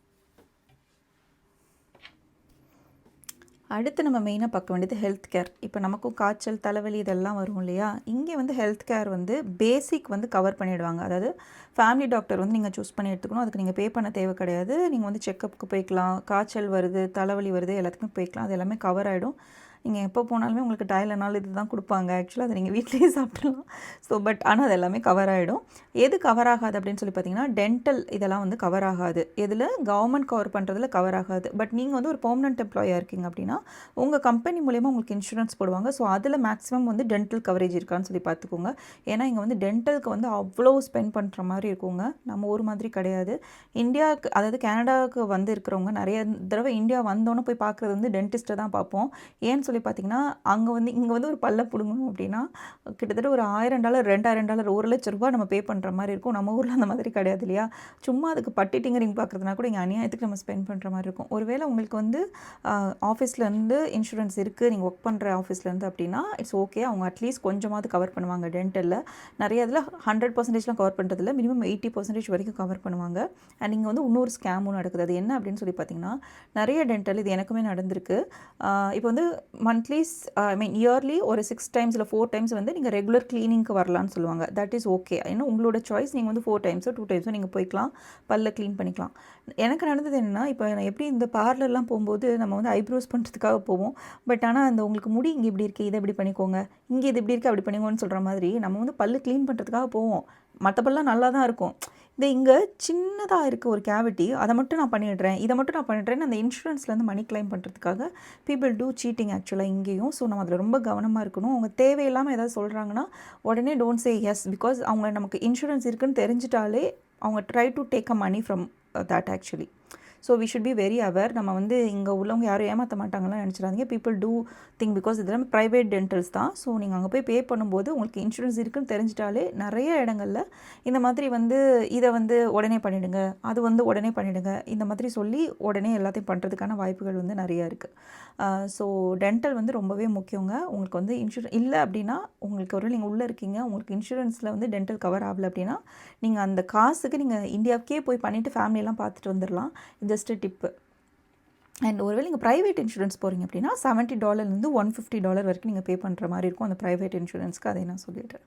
அடுத்து நம்ம மெயினாக பார்க்க வேண்டியது ஹெல்த் கேர் இப்போ நமக்கும் காய்ச்சல் தலைவலி இதெல்லாம் வரும் இல்லையா? இங்கே வந்து ஹெல்த் கேர் வந்து பேசிக் வந்து கவர் பண்ணிவிடுவாங்க அதாவது ஃபேமிலி டாக்டர் வந்து நீங்கள் சூஸ் பண்ணி எடுத்துக்கணும். அதுக்கு நீங்கள் பே பண்ண தேவை கிடையாது. நீங்கள் வந்து செக்கப்புக்கு போய்க்கலாம். காய்ச்சல் வருது தலைவலி வருது எல்லாத்துக்குமே போய்க்கலாம். அது எல்லாமே கவர் ஆகிடும் நீங்கள் எப்போ போனாலுமே உங்களுக்கு டயலனால் இது தான் கொடுப்பாங்க. ஆக்சுவலாக அதை நீங்கள் வீட்லேயே சாப்பிட்றலாம் ஸோ பட் ஆனால் அது எல்லாமே கவர் ஆகிடும் எது கவர் ஆகாது அப்படின்னு சொல்லி பார்த்தீங்கன்னா டென்டல் இதெல்லாம் வந்து கவர் ஆகாது. இதில் கவர்மெண்ட் கவர் பண்ணுறதுல கவர் ஆகாது. பட் நீங்கள் வந்து ஒரு பெர்மனெண்ட் எம்ப்ளாயாக இருக்கீங்க அப்படின்னா உங்கள் கம்பெனி மூலயமா உங்களுக்கு இன்சூரன்ஸ் போடுவாங்க. ஸோ அதில் மேக்ஸிமம் வந்து டென்டல் கவரேஜ் இருக்கான்னு சொல்லி பார்த்துக்கோங்க. ஏன்னா இங்கே வந்து டென்டலுக்கு வந்து அவ்வளோ ஸ்பெண்ட் பண்ணுற மாதிரி இருக்குங்க. நம்ம ஊர் மாதிரி கிடையாது. இந்தியாவுக்கு அதாவது கனடாவுக்கு வந்து இருக்கிறவங்க நிறைய தடவை இந்தியா வந்தோன்னே போய் பார்க்குறது வந்து டென்டிஸ்ட்டை தான் பார்ப்போம். ஏன்னு சொல்லி பார்த்தீங்கன்னா அங்கே வந்து இங்கே வந்து ஒரு பல்ல பிடுங்கணும் அப்படின்னா கிட்டத்தட்ட ஒரு ஆயிரம் டாலர் ரெண்டாயிரம் டாலர் ஒரு லட்ச ரூபா நம்ம பே பண்ணுற மாதிரி இருக்கும். நம்ம ஊரில் அந்த மாதிரி கிடையாது இல்லையா? சும்மா அதுக்கு பட்டி டிங்கரிங் பார்க்குறதுனா கூட இங்கே அநியாயத்துக்கு நம்ம ஸ்பெண்ட் பண்ணுற மாதிரி இருக்கும். ஒருவேளை உங்களுக்கு வந்து ஆஃபீஸ்லேருந்து இன்சூரன்ஸ் இருக்குது நீங்கள் ஒர்க் பண்ணுற ஆஃபீஸ்லேருந்து அப்படின்னா இட்ஸ் ஓகே அவங்க அட்லீஸ்ட் கொஞ்சமாவது கவர் பண்ணுவாங்க. டென்டலில் நிறைய இதில் ஹண்ட்ரட் பர்சன்டேஜ்லாம் கவர் பண்ணுறதில்ல மினிமம் எயிட்டி பர்சன்டேஜ் வரைக்கும் கவர் பண்ணுவாங்க. அண்ட் இங்கே வந்து இன்னொரு ஸ்கேமும் நடக்குது. அது என்ன அப்படின்னு சொல்லி பார்த்தீங்கன்னா நிறைய டென்டல் இது எனக்குமே நடந்திருக்கு. இப்போ வந்து மந்த்லி ஐ மீன் இயர்லி ஒரு சிக்ஸ் டைம்ஸ் இல்லை ஃபோர் டைம்ஸ் வந்து நீங்கள் ரெகுலர் க்ளீனிங்க்கு வரலான்னு சொல்லுவாங்க. தட் இஸ் ஓகே ஏன்னா உங்களோட சாய்ஸ் நீங்கள் வந்து ஃபோர் டைம்ஸோ டூ டைம்ஸோ நீங்கள் போய்க்கலாம். பல்ல க்ளீன் பண்ணிக்கலாம். எனக்கு நடந்தது என்னென்னா இப்போ நான் எப்படி இந்த பார்லர்லாம் போகும்போது நம்ம வந்து ஐப்ரோஸ் பண்ணுறதுக்காக போவோம். பட் ஆனால் அந்த உங்களுக்கு முடி இங்கே இப்படி இருக்குது இதை இப்படி பண்ணிக்கோங்க. இங்கே இது இப்படி இருக்குது அப்படி பண்ணிக்கோன்னு சொல்கிற மாதிரி நம்ம வந்து பல்லு க்ளீன் பண்ணுறதுக்காக போவோம். மற்ற பல்லாம் நல்லா தான் இருக்கும். இந்த இங்கே சின்னதாக இருக்க ஒரு கேவிட்டி அதை மட்டும் நான் பண்ணிடுறேன் இதை மட்டும் நான் பண்ணிடுறேன் அந்த இன்சூரன்ஸ்லேருந்து மணி கிளைம் பண்ணுறதுக்காக பீப்புள் டூ சீட்டிங் ஆக்சுவலாக இங்கேயும். ஸோ நம்ம அதில் ரொம்ப கவனமாக இருக்கணும். அவங்க தேவையில்லாமல் ஏதாவது சொல்கிறாங்கன்னா உடனே டோன்ட் சே எஸ் பிகாஸ் அவங்க நமக்கு இன்சூரன்ஸ் இருக்குன்னு தெரிஞ்சிட்டாலே அவங்க try to take a money from that actually so we should be very aware நம்ம வந்து இங்கே உள்ளவங்க யாரும் ஏமாற்ற மாட்டாங்கலாம் நினச்சிடாதீங்க. பீப்புள் டூ திங் பிகாஸ் இதெல்லாம் ப்ரைவேட் டென்டல்ஸ் தான். ஸோ நீங்கள் அங்கே போய் பே பண்ணும்போது உங்களுக்கு இன்சூரன்ஸ் இருக்குன்னு தெரிஞ்சிட்டாலே நிறைய இடங்களில் இந்த மாதிரி வந்து இதை வந்து உடனே பண்ணிவிடுங்க அது வந்து உடனே பண்ணிவிடுங்க இந்த மாதிரி சொல்லி உடனே எல்லாத்தையும் பண்ணுறதுக்கான வாய்ப்புகள் வந்து நிறையா இருக்குது ஸோ டென்டல் வந்து ரொம்பவே முக்கியங்க. உங்களுக்கு வந்து இன்சூரன்ஸ் இல்லை அப்படின்னா உங்களுக்கு ஒரு நீங்கள் உள்ளே இருக்கீங்க உங்களுக்கு இன்சூரன்ஸில் வந்து டென்டல் கவர் ஆகலை அப்படின்னா நீங்கள் அந்த காசுக்கு நீங்கள் இந்தியாவுக்கே போய் பண்ணிவிட்டு ஃபேமிலியெல்லாம் பார்த்துட்டு வந்துடலாம் ஜஸ்ட்டு டிப்பு அண்ட் ஒருவேளை நீங்கள் ப்ரைவேட் இன்சூரன்ஸ் போகிறீங்க அப்படின்னா செவன்ட்டி டாலர்லேருந்து ஒன் ஃபிஃப்டி டாலர் வரைக்கும் நீங்கள் பே பண்ணுற மாதிரி இருக்கும். அந்த ப்ரைவேட் இன்சூரன்ஸ்க்கு அதை நான் சொல்லிடுறேன்.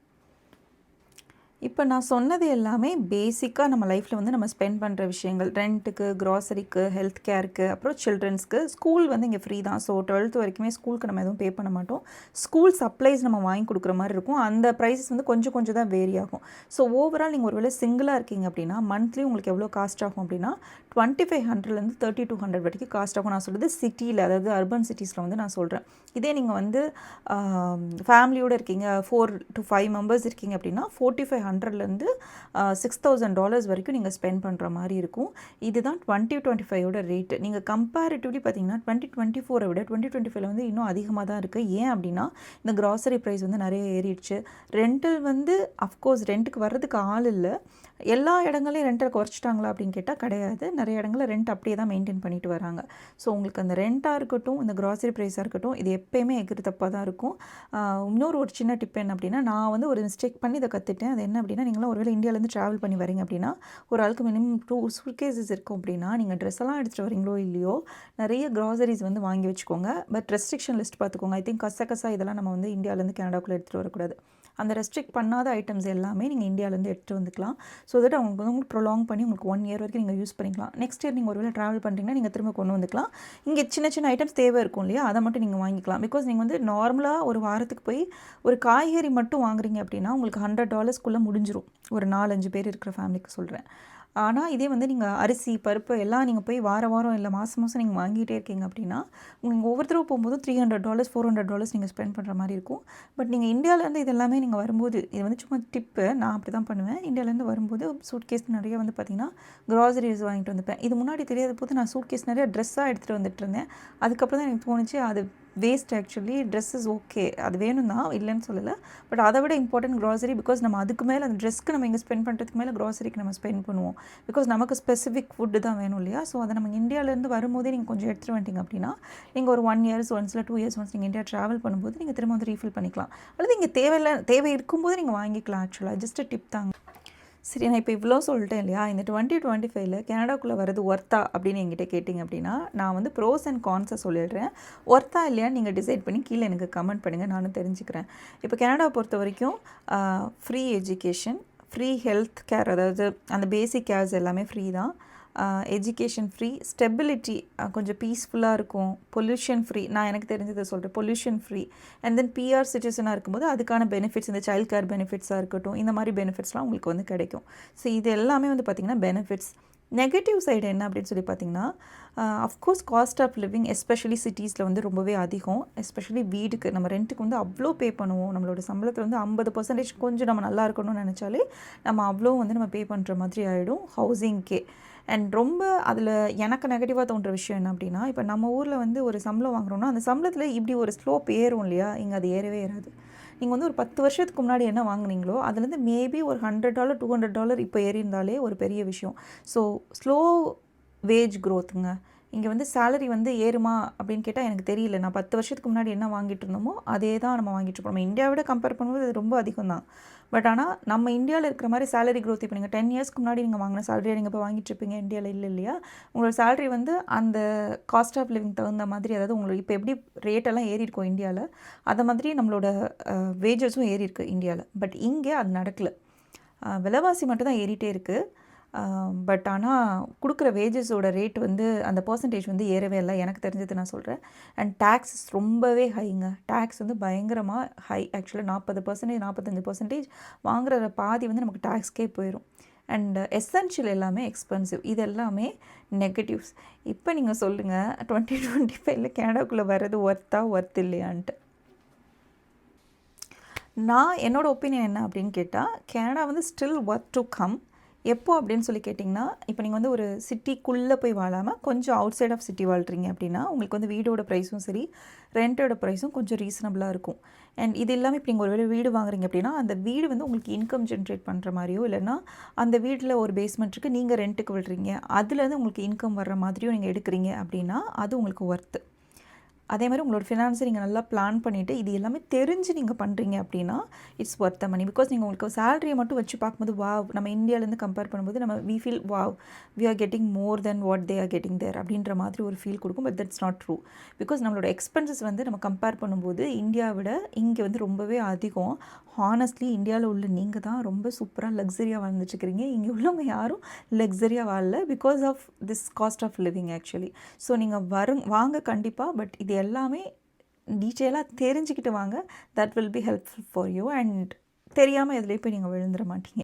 இப்போ நான் சொன்னது எல்லாமே பேசிக்காக நம்ம லைஃப்பில் வந்து நம்ம ஸ்பெண்ட் பண்ணுற விஷயங்கள். ரெண்ட்டுக்கு க்ராசரிக்கு ஹெல்த் கேருக்கு அப்புறம் சில்ட்ரன்ஸ்க்கு ஸ்கூல் வந்து இங்கே ஃப்ரீ தான். ஸோ டுவெல்த் வரைக்குமே ஸ்கூலுக்கு நம்ம எதுவும் பே பண்ண மாட்டோம். ஸ்கூல் சப்ளைஸ் நம்ம வாங்கி கொடுக்குற மாதிரி இருக்கும். அந்த ப்ரைஸஸ் வந்து கொஞ்சம் கொஞ்சம் தான் வேரி ஆகும். ஸோ ஓவரால் நீங்கள் ஒருவேளை சிங்கிளாக இருக்கீங்க அப்படின்னா மந்த்லி உங்களுக்கு எவ்வளோ காஸ்ட் ஆகும் அப்படின்னா டுவெண்ட்டி ஃபைவ் ஹண்ட்ரட்லேருந்து தேர்ட்டி டூ ஹண்ட்ரட் வரைக்கும் காஸ்ட் ஆகும். நான் சொல்கிறது சிட்டியில் அதாவது அர்பன் சிட்டிஸில் வந்து நான் சொல்கிறேன் இதே நீங்கள் வந்து ஃபேமிலியோடு இருக்கீங்க ஃபோர் டு ஃபைவ் மெம்பர்ஸ் இருக்கீங்க அப்படின்னா ஃபோர்ட்டி ஃபைவ் ஹண்ட்ரட்லேருந்து சிக்ஸ் தௌசண்ட் டாலர்ஸ் வரைக்கும் நீங்கள் ஸ்பெண்ட் பண்ணுற மாதிரி இருக்கும். இதுதான் டுவெண்ட்டி டுவெண்ட்டி ஃபைவோட ரேட்டு நீங்கள் கம்பேரிட்டிவ்லி பார்த்தீங்கன்னா டுவெண்ட்டி டுவெண்ட்டி ஃபோரை விட டுவெண்ட்டி டுவெண்ட்டி ஃபைவ்ல வந்து இன்னும் அதிகமாக தான் இருக்குது ஏன் அப்படின்னா இந்த க்ராசரி ப்ரைஸ் வந்து நிறைய ஏறிடுச்சு. ரெண்டல் வந்து அஃப்கோர்ஸ் ரெண்ட்டுக்கு வர்றதுக்கு ஆள் இல்லை. எல்லா இடங்களையும் ரெண்ட்டை குறைச்சிட்டாங்களா அப்படின்னு கேட்டால் கிடையாது. நிறைய இடங்களில் ரெண்ட் அப்படியே தான் மெயின்டைன் பண்ணிட்டு வராங்க. ஸோ உங்களுக்கு அந்த ரெண்ட்டாக இருக்கட்டும் இந்த க்ராசரி ப்ரைஸாக இருக்கட்டும் இது எப்போயுமே எகிரி தப்பாக தான் இருக்கும். இன்னொரு ஒரு சின்ன டிப் என்ன அப்படின்னா நான் வந்து ஒரு மிஸ்டேக் பண்ணி இதை கற்றுட்டேன் அது என்ன அப்படின்னா நீங்களாம் ஒருவேளை இந்தியாவிலேருந்து ட்ராவல் பண்ணி வரீங்க அப்படின்னா ஒரு ஆளுக்கு மினிமம் டூ சூட்கேசஸ் இருக்கும் அப்படின்னா நீங்கள் ட்ரெஸ் எல்லாம் எடுத்துகிட்டு வரீங்களோ இல்லையோ நிறைய க்ராசரிஸ் வந்து வாங்கி வச்சுக்கோங்க. பட் ரெஸ்ட்ரிக்ஷன் லிஸ்ட் பார்த்துக்கோங்க. ஐ திங்க் கச கசா இதெல்லாம் நம்ம வந்து இந்தியாவிலேருந்து கனடாக்குள்ளே எடுத்துகிட்டு வரக்கூடாது. அந்த ரெஸ்ட்ரிக்ட் பண்ணாத ஐட்டம்ஸ் எல்லாமே நீங்கள் இந்தியாவிலேருந்து எடுத்துகிட்டு வந்துக்கலாம். ஸோ தட் அவங்களுக்கு வந்து உங்களுக்கு ப்ரொலாங் பண்ணி உங்களுக்கு ஒன் இயர் வரைக்கும் நீங்கள் யூஸ் பண்ணிக்கலாம். நெக்ஸ்ட் இயர் நீங்கள் ஒருவேளை ட்ராவல் பண்ணுறீங்கன்னா நீங்கள் திரும்ப கொண்டு வந்துக்கலாம். இங்கே சின்ன சின்ன ஐட்டம்ஸ் தேவை இருக்கும் இல்லையா? அதை மட்டும் நீங்கள் வாங்கிக்கலாம். பிகாஸ் நீங்கள் வந்து நார்மலாக ஒரு வாரத்துக்கு போய் ஒரு காய்கறி மட்டும் வாங்குறீங்க அப்படின்னா உங்களுக்கு ஹண்ட்ரட் டாலர்ஸ்க்குள்ளே முடிஞ்சிரும். ஒரு நாலஞ்சு பேர் இருக்கிற ஃபேமிலிக்கு சொல்கிறேன் ஆனால் இதே வந்து நீங்கள் அரிசி பருப்பு எல்லாம் நீங்கள் போய் வார வாரம் இல்லை மாதம் மாதம் நீங்கள் வாங்கிட்டே இருக்கீங்க அப்படின்னா நீங்கள் ஒவ்வொருத்தரும் போகும்போது three hundred dollars four hundred dollars நீங்கள் ஸ்பெண்ட் பண்ணுற மாதிரி இருக்கும். பட் நீங்கள் இந்தியாவிலேருந்து இது எல்லாமே நீங்கள் வரும்போது இது வந்து சும்மா டிப்பு நான் அப்படி தான் பண்ணுவேன் இந்தியாவிலேருந்து வரும்போது சூட் கேஸ் நிறைய வந்து பார்த்திங்கன்னா க்ராசரிஸ் வாங்கிட்டு வந்துப்பேன். இது முன்னாடி தெரியாத போது நான் சூட் கேஸ் நிறைய ட்ரெஸ்ஸாக எடுத்துகிட்டு வந்துட்டு இருந்தேன். அதுக்கப்புறம் தான் எனக்கு தோணுச்சு அது waste actually dress is okay அது வேணும் தான் இல்லைன்னு சொல்லலை. பட் அதை விட இம்பார்ட்டன்ட் க்ராசரி பிகாஸ் நம்ம அதுக்கு மேலே அந்த ட்ரெஸ்க்கு நம்ம இங்கே ஸ்பெண்ட் பண்ணுறதுக்கு மேலே க்ராசரிக்கு நம்ம ஸ்பெண்ட் பண்ணுவோம். பிகாஸ் நமக்கு ஸ்பெசிஃபிக் ஃபுட்டு தான் வேணும் இல்லையா? ஸோ அதை நம்ம இந்தியாவிலேருந்து வரும்போதே நீங்கள் கொஞ்சம் எடுத்துகிட்டு வந்துட்டீங்க அப்படின்னா நீங்கள் ஒரு ஒன் இயர்ஸ் ஒன்ஸ் இல்லை டூ இயர்ஸ் ஒன்ஸ் நீங்கள் இந்தியா ட்ராவல் பண்ணும்போது நீங்கள் திரும்ப வந்து ரீஃபில் பண்ணிக்கலாம். அல்லது இங்கே தேவையில்லை தேவை இருக்கும்போது நீங்கள் வாங்கிக்கலாம் ஆக்சுவலாக ஜஸ்ட் டிப் தாங்க. சரி நான் இப்போ இவ்வளோ சொல்லிட்டேன் இல்லையா? இந்த டுவெண்ட்டி டுவெண்ட்டி ஃபைவ்ல கனடாக்குள்ளே வரது ஒர்த்தா அப்படின்னு என்கிட்ட கேட்டிங்க அப்படின்னா நான் வந்து ப்ரோஸ் அண்ட் கான்ஸை சொல்லிடுறேன். ஒர்த்தா இல்லையான்னு நீங்கள் டிசைட் பண்ணி கீழே எனக்கு கமெண்ட் பண்ணுங்கள் நானும் தெரிஞ்சுக்கிறேன். இப்போ கனடா பொறுத்த வரைக்கும் free education free health care அதாவது அந்த பேசிக் கேர்ஸ் எல்லாமே ஃப்ரீ தான். எஜுகேஷன் ஃப்ரீ ஸ்டெபிலிட்டி கொஞ்சம் பீஸ்ஃபுல்லாக இருக்கும். பொல்யூஷன் ஃப்ரீ நான் எனக்கு தெரிஞ்சதை சொல்கிறேன் pollution free and then PR சிட்டிசனாக இருக்கும்போது அதுக்கான பெனிஃபிட்ஸ் இந்த சைல்ட் கேர் பெனிஃபிட்ஸாக இருக்கட்டும் இந்த மாதிரி பெனிஃபிட்ஸ்லாம் உங்களுக்கு வந்து கிடைக்கும். ஸோ இது எல்லாமே வந்து பார்த்திங்கன்னா பெனிஃபிட்ஸ் நெகட்டிவ் சைடு என்ன அப்படின்னு சொல்லி பார்த்தீங்கன்னா of course cost of living especially சிட்டிஸில் வந்து ரொம்பவே அதிகம். எஸ்பெஷலி வீடுக்கு நம்ம ரெண்ட்டுக்கு வந்து அவ்வளோ பே பண்ணுவோம். நம்மளோட சம்பளத்தில் வந்து ஐம்பது பர்சன்டேஜ் கொஞ்சம் நம்ம நல்லா இருக்கணும்னு நினச்சாலே நம்ம அவ்வளோ வந்து நம்ம பே பண்ணுற மாதிரி ஆகிடும் ஹவுசிங்க்கே அண்ட் ரொம்ப அதில் எனக்கு நெகட்டிவாக தோன்ற விஷயம் என்ன அப்படின்னா இப்போ நம்ம ஊரில் வந்து ஒரு சம்பளம் வாங்குறோம்னா அந்த சம்பளத்தில் இப்படி ஒரு ஸ்லோப் ஏறும் இல்லையா? இங்கே அது ஏறவே ஏறாது. நீங்கள் வந்து ஒரு பத்து வருஷத்துக்கு முன்னாடி என்ன வாங்குனீங்களோ அதுலேருந்து மேபி ஒரு hundred dollar two hundred dollar இப்போ ஏறியிருந்தாலே ஒரு பெரிய விஷயம். ஸோ ஸ்லோ வேஜ் க்ரோத்துங்க இங்கே வந்து சேலரி வந்து ஏறுமா அப்படின்னு கேட்டால் எனக்கு தெரியல. நான் பத்து வருஷத்துக்கு முன்னாடி என்ன வாங்கிட்டு இருந்தோமோ அதே தான் நம்ம வாங்கிட்டு இருப்போம் நம்ம இந்தியாவை கம்பேர் பண்ணும்போது அது ரொம்ப அதிகம் தான் பட் ஆனால் நம்ம இந்தியாவில் இருக்கிற மாதிரி சேலரி க்ரோத் இப்போ நீங்கள் டென் இயர்ஸ்க்கு முன்னாடி நீங்கள் வாங்கின சேலரியை நீங்கள் இப்போ வாங்கிட்டு இருப்பீங்க இந்தியாவில் இல்லை இல்லையா? உங்களோட சேலரி வந்து அந்த காஸ்ட் ஆஃப் லிவிங் தகுந்த மாதிரி அதாவது உங்களுக்கு இப்போ எப்படி ரேட்டெல்லாம் ஏறி இருக்கும் இந்தியாவில் அதை மாதிரி நம்மளோட வேஜஸும் ஏறி இருக்குது இந்தியாவில் பட் இங்கே அது நடக்கலை. விலைவாசி மட்டும் தான் ஏறிட்டே இருக்குது பட் ஆனால் கொடுக்குற வேஜஸோட ரேட் வந்து அந்த பர்சன்டேஜ் வந்து ஏறவே இல்லை. எனக்கு தெரிஞ்சது நான் சொல்கிறேன் அண்ட் டேக்ஸ் ரொம்பவே ஹைங்க டேக்ஸ் வந்து பயங்கரமாக ஹை ஆக்சுவலாக நாற்பது பர்சன்டேஜ் நாற்பத்தஞ்சு பர்சன்டேஜ் வாங்குற பாதி வந்து நமக்கு டேக்ஸ்க்கே போயிடும் அண்ட் எசென்ஷியல் எல்லாமே எக்ஸ்பென்சிவ் இது எல்லாமே நெகட்டிவ்ஸ் இப்போ நீங்கள் சொல்லுங்கள் டுவெண்ட்டி டுவெண்ட்டி ஃபைவ்ல கேனடாக்குள்ளே வர்றது ஒர்த்தா ஒர்த் இல்லையான்ட்டு? நான் என்னோடய ஒப்பீனியன் என்ன அப்படின்னு கேட்டால் கேனடா வந்து ஸ்டில் ஒர்த் டு கம் எப்போ அப்படின்னு சொல்லி கேட்டிங்கன்னா இப்போ நீங்கள் வந்து ஒரு சிட்டிக்குள்ளே போய் வாழாமல் கொஞ்சம் அவுட் சைட் ஆஃப் சிட்டி வாழ்கிறீங்க அப்படின்னா உங்களுக்கு வந்து வீடோட ப்ரைஸும் சரி ரெண்ட்டோட ப்ரைஸும் கொஞ்சம் ரீசனபிளாக இருக்கும். அண்ட் இது இல்லாமல் இப்போ நீங்கள் ஒரு வீடு வாங்குறீங்க அப்படின்னா அந்த வீடு வந்து உங்களுக்கு இன்கம் ஜென்ரேட் பண்ணுற மாதிரியோ இல்லைனா அந்த வீட்டில் ஒரு பேஸ்மெண்ட்டுக்கு நீங்கள் ரெண்ட்டுக்கு விடுறீங்க அதுலேருந்து உங்களுக்கு இன்கம் வர்ற மாதிரியும் நீங்கள் எடுக்கிறீங்க அப்படின்னா அது உங்களுக்கு ஒர்த்து அதே மாதிரி உங்களோட ஃபினான்ஸை நீங்கள் நல்லா பிளான் பண்ணிவிட்டு இது எல்லாமே தெரிஞ்சு நீங்கள் பண்ணுறீங்க அப்படின்னா it's worth the money because நீங்கள் உங்களுக்கு சேலரியை மட்டும் வச்சு பார்க்கும்போது வாவ் நம்ம இந்தியாவிலேருந்து கம்பேர் பண்ணும்போது நம்ம we feel wow we are getting more then what they are getting there அப்படின்ற மாதிரி ஒரு ஃபீல் கொடுக்கும். But that's not true because நம்மளோட எக்ஸ்பென்சஸ் வந்து நம்ம கம்பேர் பண்ணும்போது இந்தியாவை விட இங்கே வந்து ரொம்பவே அதிகம். ஹானஸ்ட்லி இந்தியாவில் உள்ள நீங்கள் தான் ரொம்ப சூப்பராக லக்ஸரியாக வாழ்ந்துட்டுருக்கிறீங்க. இங்கே உள்ளவங்க யாரும் லக்ஸரியாக வாழல because of this cost of living actually so நீங்கள் வரும் வாங்க கண்டிப்பாக பட் இது இது எல்லாமே டீட்டெயிலாக தெரிஞ்சுக்கிட்டு வாங்க. That will be helpful for you and தெரியாமல் எதுலேயும் போய் நீங்கள் விழுந்துட மாட்டீங்க.